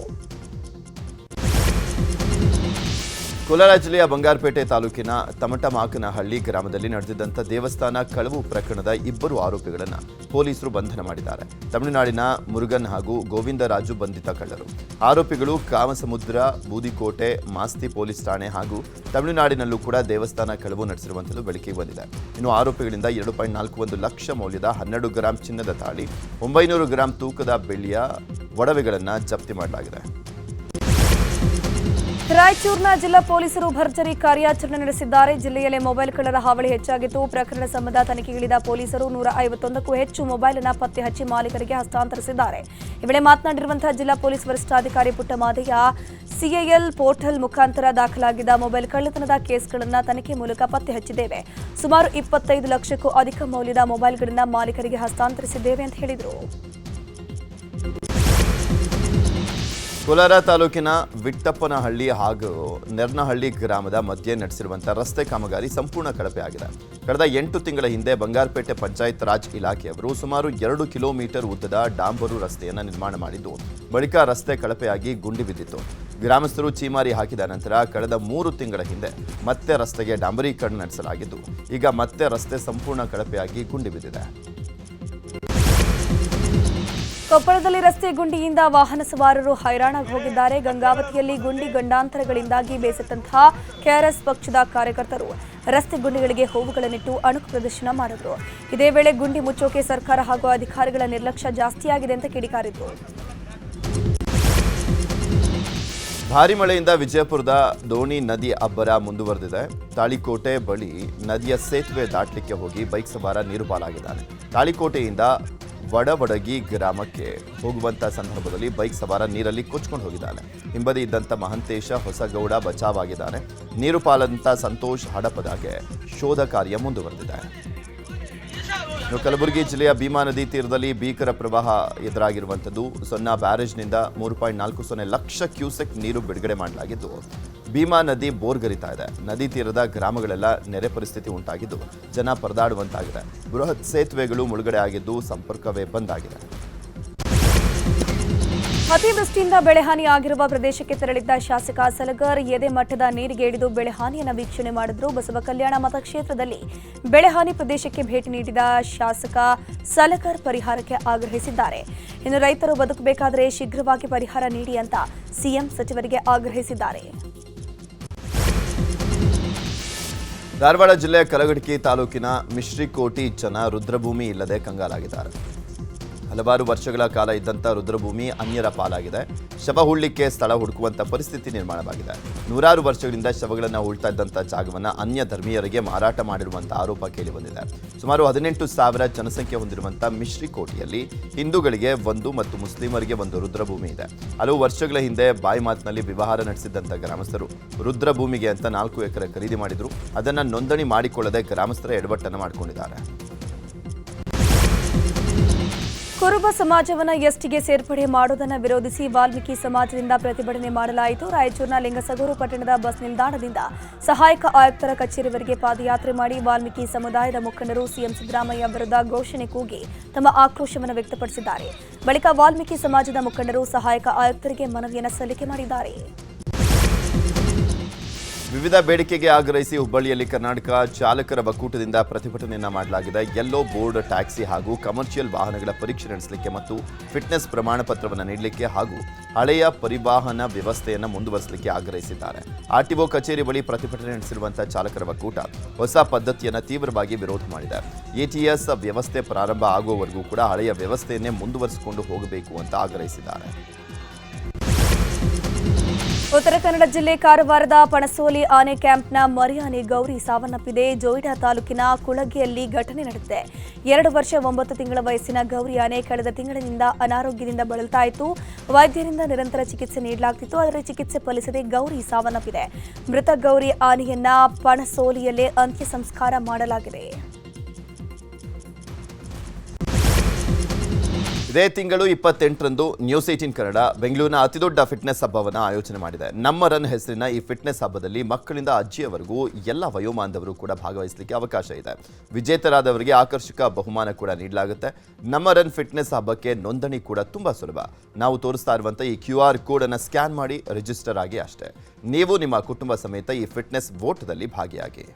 ಕೋಲಾರ ಜಿಲ್ಲೆಯ ಬಂಗಾರಪೇಟೆ ತಾಲೂಕಿನ ತಮಟಮಾಕನಹಳ್ಳಿ ಗ್ರಾಮದಲ್ಲಿ ನಡೆದಿದ್ದಂಥ ದೇವಸ್ಥಾನ ಕಳವು ಪ್ರಕರಣದ ಇಬ್ಬರು ಆರೋಪಿಗಳನ್ನು ಪೊಲೀಸರು ಬಂಧನ ಮಾಡಿದ್ದಾರೆ. ತಮಿಳುನಾಡಿನ ಮುರುಗನ್ ಹಾಗೂ ಗೋವಿಂದರಾಜು ಬಂಧಿತ ಕಳ್ಳರು. ಆರೋಪಿಗಳು ಕಾಮಸಮುದ್ರ, ಬೂದಿಕೋಟೆ, ಮಾಸ್ತಿ ಪೊಲೀಸ್ ಠಾಣೆ ಹಾಗೂ ತಮಿಳುನಾಡಿನಲ್ಲೂ ಕೂಡ ದೇವಸ್ಥಾನ ಕಳವು ನಡೆಸಿರುವಂಥದ್ದು ಬೆಳಕಿಗೆ ಬಂದಿದೆ. ಇನ್ನು ಆರೋಪಿಗಳಿಂದ ಎರಡು ಪಾಯಿಂಟ್ ನಾಲ್ಕು ಒಂದು ಲಕ್ಷ ಮೌಲ್ಯದ ಹನ್ನೆರಡು ಗ್ರಾಂ ಚಿನ್ನದ ತಾಳಿ, ಒಂಬೈನೂರು ಗ್ರಾಂ ತೂಕದ ಬೆಳ್ಳಿಯ ಒಡವೆಗಳನ್ನು ಜಪ್ತಿ ಮಾಡಲಾಗಿದೆ. ರಾಯಚೂರಿನ ಜಿಲ್ಲಾ ಪೊಲೀಸರು ಭರ್ಜರಿ ಕಾರ್ಯಾಚರಣೆ ನಡೆಸಿದ್ದಾರೆ. ಜಿಲ್ಲೆಯಲ್ಲೇ ಮೊಬೈಲ್ ಕಳ್ಳರ ಹಾವಳಿ ಹೆಚ್ಚಾಗಿತ್ತು. ಪ್ರಕರಣ ಸಂಬಂಧ ತನಿಖೆಗಿಳಿದ ಪೊಲೀಸರು ನೂರ ಐವತ್ತೊಂದಕ್ಕೂ ಹೆಚ್ಚು ಮೊಬೈಲ್ ಅನ್ನು ಪತ್ತೆ ಹಚ್ಚಿ ಮಾಲೀಕರಿಗೆ ಹಸ್ತಾಂತರಿಸಿದ್ದಾರೆ. ಈ ವೇಳೆ ಮಾತನಾಡಿರುವಂತಹ ಜಿಲ್ಲಾ ಪೊಲೀಸ್ ವರಿಷ್ಠಾಧಿಕಾರಿ ಪುಟ್ಟಮಾದಯ್ಯ ಸಿಐಎಲ್ ಪೋರ್ಟಲ್ ಮುಖಾಂತರ ದಾಖಲಾಗಿದ್ದ ಮೊಬೈಲ್ ಕಳ್ಳತನದ ಕೇಸ್ಗಳನ್ನು ತನಿಖೆ ಮೂಲಕ ಪತ್ತೆ ಹಚ್ಚಿದ್ದೇವೆ. ಸುಮಾರು ಇಪ್ಪತ್ತೈದು ಲಕ್ಷಕ್ಕೂ ಅಧಿಕ ಮೌಲ್ಯದ ಮೊಬೈಲ್ಗಳನ್ನು ಮಾಲೀಕರಿಗೆ ಹಸ್ತಾಂತರಿಸಿದ್ದೇವೆ ಅಂತ ಹೇಳಿದರು. ಕೋಲಾರ ತಾಲೂಕಿನ ವಿಟ್ಟಪ್ಪನಹಳ್ಳಿ ಹಾಗೂ ನೆರ್ನಹಳ್ಳಿ ಗ್ರಾಮದ ಮಧ್ಯೆ ನಡೆಸಿರುವಂಥ ರಸ್ತೆ ಕಾಮಗಾರಿ ಸಂಪೂರ್ಣ ಕಳಪೆಯಾಗಿದೆ ಕಳೆದ ಎಂಟು ತಿಂಗಳ ಹಿಂದೆ ಬಂಗಾರಪೇಟೆ ಪಂಚಾಯತ್ ರಾಜ್ ಇಲಾಖೆಯವರು ಸುಮಾರು ಎರಡು ಕಿಲೋಮೀಟರ್ ಉದ್ದದ ಡಾಂಬರು ರಸ್ತೆಯನ್ನು ನಿರ್ಮಾಣ ಮಾಡಿದ್ದು, ಬಳಿಕ ರಸ್ತೆ ಕಳಪೆಯಾಗಿ ಗುಂಡಿ ಬಿದ್ದಿತ್ತು. ಗ್ರಾಮಸ್ಥರು ಚೀಮಾರಿ ಹಾಕಿದ ನಂತರ ಕಳೆದ ಮೂರು ತಿಂಗಳ ಹಿಂದೆ ಮತ್ತೆ ರಸ್ತೆಗೆ ಡಾಂಬರೀಕರಣ ನಡೆಸಲಾಗಿದ್ದು, ಈಗ ಮತ್ತೆ ರಸ್ತೆ ಸಂಪೂರ್ಣ ಕಳಪೆಯಾಗಿ ಗುಂಡಿ ಬಿದ್ದಿದೆ. ಕೊಪ್ಪಳದಲ್ಲಿ ರಸ್ತೆ ಗುಂಡಿಯಿಂದ ವಾಹನ ಸವಾರರು ಹೈರಾಣಾಗಿ ಹೋಗಿದ್ದಾರೆ ಗಂಗಾವತಿಯಲ್ಲಿ ಗುಂಡಿ ಗಂಡಾಂತರಗಳಿಂದಾಗಿ ಬೇಸತ್ತಂತಹ ಕೆಆರ್ಎಸ್ ಪಕ್ಷದ ಕಾರ್ಯಕರ್ತರು ರಸ್ತೆ ಗುಂಡಿಗಳಿಗೆ ಹೂವುಗಳನ್ನಿಟ್ಟು ಅಣುಕು ಪ್ರದರ್ಶನ ಮಾಡಿದರು. ಇದೇ ವೇಳೆ ಗುಂಡಿ ಮುಚ್ಚೋಕೆ ಸರ್ಕಾರ ಹಾಗೂ ಅಧಿಕಾರಿಗಳ ನಿರ್ಲಕ್ಷ್ಯ ಜಾಸ್ತಿಯಾಗಿದೆ ಅಂತ ಕಿಡಿಕಾರಿದ್ರು. ಭಾರಿ ಮಳೆಯಿಂದ ವಿಜಯಪುರದ ದೋಣಿ ನದಿ ಅಬ್ಬರ ಮುಂದುವರೆದಿದೆ. ತಾಳಿಕೋಟೆ ಬಳಿ ನದಿಯ ಸೇತುವೆ ದಾಟಲಿಕ್ಕೆ ಹೋಗಿ ಬೈಕ್ ಸವಾರ ನೀರು ಪಾಲಾಗಿದ್ದಾನೆ. ತಾಳಿಕೋಟೆಯಿಂದ ವಡವಡಗಿ ಗ್ರಾಮಕ್ಕೆ ಹೋಗುವಂತ ಸಂದರ್ಭದಲ್ಲಿ ಬೈಕ್ ಸವಾರ ನೀರಲ್ಲಿ ಕೊಚ್ಕೊಂಡು ಹೋಗಿದ್ದಾನೆ. ಹಿಂಬದಿ ಇದ್ದಂಥ ಮಹಂತೇಶ ಹೊಸಗೌಡ ಬಚಾವಾಗಿದ್ದಾನೆ. ನೀರು ಪಾಲಂತ ಸಂತೋಷ್ ಹಡಪದಾಗೆ ಶೋಧ ಕಾರ್ಯ ಮುಂದುವರೆದಿದೆ. ಕಲಬುರಗಿ ಜಿಲ್ಲೆಯ ಭೀಮಾ ನದಿ ತೀರದಲ್ಲಿ ಭೀಕರ ಪ್ರವಾಹ ಎದುರಾಗಿರುವಂಥದ್ದು ಸೊನ್ನ ಬ್ಯಾರೇಜ್ನಿಂದ ಮೂರು ಪಾಯಿಂಟ್ ನಾಲ್ಕು ಸೊನ್ನೆ ಲಕ್ಷ ಕ್ಯೂಸೆಕ್ ನೀರು ಬಿಡುಗಡೆ ಮಾಡಲಾಗಿದ್ದು ಭೀಮಾ ನದಿ ಬೋರ್ಗರಿತಾ ಇದೆ. ನದಿ ತೀರದ ಗ್ರಾಮಗಳೆಲ್ಲ ನೆರೆ ಪರಿಸ್ಥಿತಿ ಉಂಟಾಗಿದ್ದು ಜನ ಪರದಾಡುವಂತಾಗಿದೆ. ಬೃಹತ್ ಸೇತುವೆಗಳು ಮುಳುಗಡೆ ಆಗಿದ್ದು ಸಂಪರ್ಕವೇ ಬಂದ್ ಆಗಿದೆ. ಅತಿವೃಷ್ಟಿಯಿಂದ ಬೆಳೆಹಾನಿ ಆಗಿರುವ ಪ್ರದೇಶಕ್ಕೆ ತೆರಳಿದ್ದ ಶಾಸಕ ಸಲಗರ್ ಎದೆ ಮಟ್ಟದ ನೀರಿಗೆ ಇಳಿದು ಬೆಳೆಹಾನಿಯನ್ನು ವೀಕ್ಷಣೆ ಮಾಡಿದ್ರು ಬಸವ ಕಲ್ಯಾಣ ಮತಕ್ಷೇತ್ರದಲ್ಲಿ ಬೆಳೆಹಾನಿ ಪ್ರದೇಶಕ್ಕೆ ಭೇಟಿ ನೀಡಿದ ಶಾಸಕ ಸಲಗರ್ ಪರಿಹಾರಕ್ಕೆ ಆಗ್ರಹಿಸಿದ್ದಾರೆ. ಇನ್ನು ರೈತರು ಬದುಕಬೇಕಾದರೆ ಶೀಘ್ರವಾಗಿ ಪರಿಹಾರ ನೀಡಿ ಅಂತ ಸಿಎಂ ಸಚಿವರಿಗೆ ಆಗ್ರಹಿಸಿದ್ದಾರೆ. ಧಾರವಾಡ ಜಿಲ್ಲೆಯ ಕಲಗಡಕಿ ತಾಲೂಕಿನ ಮಿಶ್ರಿಕೋಟಿ ಜನ ರುದ್ರಭೂಮಿ ಇಲ್ಲದೆ ಕಂಗಾಲಾಗಿದ್ದಾರೆ. ಹಲವಾರು ವರ್ಷಗಳ ಕಾಲ ಇದ್ದಂಥ ರುದ್ರಭೂಮಿ ಅನ್ಯರ ಪಾಲಾಗಿದೆ. ಶವ ಹುಳ್ಳಿಕ್ಕೆ ಸ್ಥಳ ಹುಡುಕುವಂಥ ಪರಿಸ್ಥಿತಿ ನಿರ್ಮಾಣವಾಗಿದೆ. ನೂರಾರು ವರ್ಷಗಳಿಂದ ಶವಗಳನ್ನು ಉಳ್ತಾ ಇದ್ದಂಥ ಜಾಗವನ್ನು ಅನ್ಯ ಧರ್ಮೀಯರಿಗೆ ಮಾರಾಟ ಮಾಡಿರುವಂಥ ಆರೋಪ ಕೇಳಿಬಂದಿದೆ ಸುಮಾರು ಹದಿನೆಂಟು ಸಾವಿರ ಜನಸಂಖ್ಯೆ ಹೊಂದಿರುವಂಥ ಮಿಶ್ರಿಕೋಟೆಯಲ್ಲಿ ಹಿಂದೂಗಳಿಗೆ ಒಂದು ಮತ್ತು ಮುಸ್ಲಿಮರಿಗೆ ಒಂದು ರುದ್ರಭೂಮಿ ಇದೆ. ಹಲವು ವರ್ಷಗಳ ಹಿಂದೆ ಬಾಯಿ ಮಾತಿನಲ್ಲಿ ವ್ಯವಹಾರ ನಡೆಸಿದ್ದಂಥ ಗ್ರಾಮಸ್ಥರು ರುದ್ರಭೂಮಿಗೆ ಅಂತ ನಾಲ್ಕು ಎಕರೆ ಖರೀದಿ ಮಾಡಿದ್ರು. ಅದನ್ನು ನೋಂದಣಿ ಮಾಡಿಕೊಳ್ಳದೆ ಗ್ರಾಮಸ್ಥರ ಎಡವಟ್ಟನ್ನು ಮಾಡಿಕೊಂಡಿದ್ದಾರೆ. ಕುರುಬ ಸಮಾಜವನ್ನು ಎಸ್ಟಿಗೆ ಸೇರ್ಪಡೆ ಮಾಡುವುದನ್ನು ವಿರೋಧಿಸಿ ವಾಲ್ಮೀಕಿ ಸಮಾಜದಿಂದ ಪ್ರತಿಭಟನೆ ಮಾಡಲಾಯಿತು. ರಾಯಚೂರಿನ ಲಿಂಗಸಗೂರು ಪಟ್ಟಣದ ಬಸ್ ನಿಲ್ದಾಣದಿಂದ ಸಹಾಯಕ ಆಯುಕ್ತರ ಕಚೇರಿವರೆಗೆ ಪಾದಯಾತ್ರೆ ಮಾಡಿ ವಾಲ್ಮೀಕಿ ಸಮುದಾಯದ ಮುಖಂಡರು ಸಿಎಂ ಸಿದ್ದರಾಮಯ್ಯ ವಿರುದ್ಧ ಘೋಷಣೆ ಕೂಗಿ ತಮ್ಮ ಆಕ್ರೋಶವನ್ನು ವ್ಯಕ್ತಪಡಿಸಿದ್ದಾರೆ. ಬಳಿಕ ವಾಲ್ಮೀಕಿ ಸಮಾಜದ ಮುಖಂಡರು ಸಹಾಯಕ ಆಯುಕ್ತರಿಗೆ ಮನವಿಯನ್ನು ಸಲ್ಲಿಕೆ ಮಾಡಿದ್ದಾರೆ. ವಿವಿಧ ಬೇಡಿಕೆಗೆ ಆಗ್ರಹಿಸಿ ಹುಬ್ಬಳ್ಳಿಯಲ್ಲಿ ಕರ್ನಾಟಕ ಚಾಲಕರ ಒಕ್ಕೂಟದಿಂದ ಪ್ರತಿಭಟನೆಯನ್ನು ಮಾಡಲಾಗಿದೆ. ಯೆಲ್ಲೋ ಬೋರ್ಡ್ ಟ್ಯಾಕ್ಸಿ ಹಾಗೂ ಕಮರ್ಷಿಯಲ್ ವಾಹನಗಳ ಪರೀಕ್ಷೆ ನಡೆಸಲಿಕ್ಕೆ ಮತ್ತು ಫಿಟ್ನೆಸ್ ಪ್ರಮಾಣ ಪತ್ರವನ್ನು ನೀಡಲಿಕ್ಕೆ ಹಾಗೂ ಹಳೆಯ ಪರಿವಾಹನ ವ್ಯವಸ್ಥೆಯನ್ನು ಮುಂದುವರಿಸಲಿಕ್ಕೆ ಆಗ್ರಹಿಸಿದ್ದಾರೆ. ಆರ್ಟಿಒ ಕಚೇರಿ ಬಳಿ ಪ್ರತಿಭಟನೆ ನಡೆಸಿರುವಂತಹ ಚಾಲಕರ ಒಕ್ಕೂಟ ಹೊಸ ಪದ್ಧತಿಯನ್ನು ತೀವ್ರವಾಗಿ ವಿರೋಧ ಮಾಡಿದೆ. ಎಟಿಎಸ್ ವ್ಯವಸ್ಥೆ ಪ್ರಾರಂಭ ಆಗುವವರೆಗೂ ಕೂಡ ಹಳೆಯ ವ್ಯವಸ್ಥೆಯನ್ನೇ ಮುಂದುವರೆಸಿಕೊಂಡು ಹೋಗಬೇಕು ಅಂತ ಆಗ್ರಹಿಸಿದ್ದಾರೆ. ಉತ್ತರ ಕನ್ನಡ ಜಿಲ್ಲೆ ಕಾರವಾರದ ಪಣಸೋಲಿ ಆನೆ ಕ್ಯಾಂಪ್ನ ಮರಿಯಾನೆ ಗೌರಿ ಸಾವನ್ನಪ್ಪಿದೆ. ಜೋಯಿಡಾ ತಾಲೂಕಿನ ಕುಳಗಿಯಲ್ಲಿ ಘಟನೆ ನಡೆದಿದೆ. ಎರಡು ವರ್ಷ ಒಂಬತ್ತು ತಿಂಗಳ ವಯಸ್ಸಿನ ಗೌರಿ ಆನೆ ಕಳೆದ ತಿಂಗಳಿನಿಂದ ಅನಾರೋಗ್ಯದಿಂದ ಬಳಲ್ತಾ ಇತ್ತು. ವೈದ್ಯರಿಂದ ನಿರಂತರ ಚಿಕಿತ್ಸೆ ನೀಡಲಾಗ್ತಿತ್ತು. ಆದರೆ ಚಿಕಿತ್ಸೆ ಫಲಿಸದೆ ಗೌರಿ ಸಾವನ್ನಪ್ಪಿದೆ. ಮೃತ ಗೌರಿ ಆನೆಯನ್ನ ಪಣಸೋಲಿಯಲ್ಲೇ ಅಂತ್ಯ ಸಂಸ್ಕಾರ ಮಾಡಲಾಗಿದೆ. ಇದೇ ತಿಂಗಳು ಇಪ್ಪತ್ತೆಂಟರಂದು ನ್ಯೂಸ್ ಏಟೀನ್ ಕನ್ನಡ ಬೆಂಗಳೂರಿನ ಅತಿದೊಡ್ಡ ಫಿಟ್ನೆಸ್ ಹಬ್ಬವನ್ನು ಆಯೋಜನೆ ಮಾಡಿದೆ. ನಮ್ಮ ರನ್ ಹೆಸರಿನ ಈ ಫಿಟ್ನೆಸ್ ಹಬ್ಬದಲ್ಲಿ ಮಕ್ಕಳಿಂದ ಅಜ್ಜಿಯವರೆಗೂ ಎಲ್ಲ ವಯೋಮಾನದವರು ಕೂಡ ಭಾಗವಹಿಸಲಿಕ್ಕೆ ಅವಕಾಶ ಇದೆ. ವಿಜೇತರಾದವರಿಗೆ ಆಕರ್ಷಕ ಬಹುಮಾನ ಕೂಡ ನೀಡಲಾಗುತ್ತೆ. ನಮ್ಮ ರನ್ ಫಿಟ್ನೆಸ್ ಹಬ್ಬಕ್ಕೆ ನೋಂದಣಿ ಕೂಡ ತುಂಬ ಸುಲಭ. ನಾವು ತೋರಿಸ್ತಾ ಇರುವಂಥ ಈ ಕ್ಯೂ ಆರ್ ಕೋಡನ್ನು ಸ್ಕ್ಯಾನ್ ಮಾಡಿ ರಿಜಿಸ್ಟರ್ ಆಗಿ ಅಷ್ಟೇ. ನೀವು ನಿಮ್ಮ ಕುಟುಂಬ ಸಮೇತ ಈ ಫಿಟ್ನೆಸ್ ಓಟದಲ್ಲಿ ಭಾಗಿಯಾಗಿ.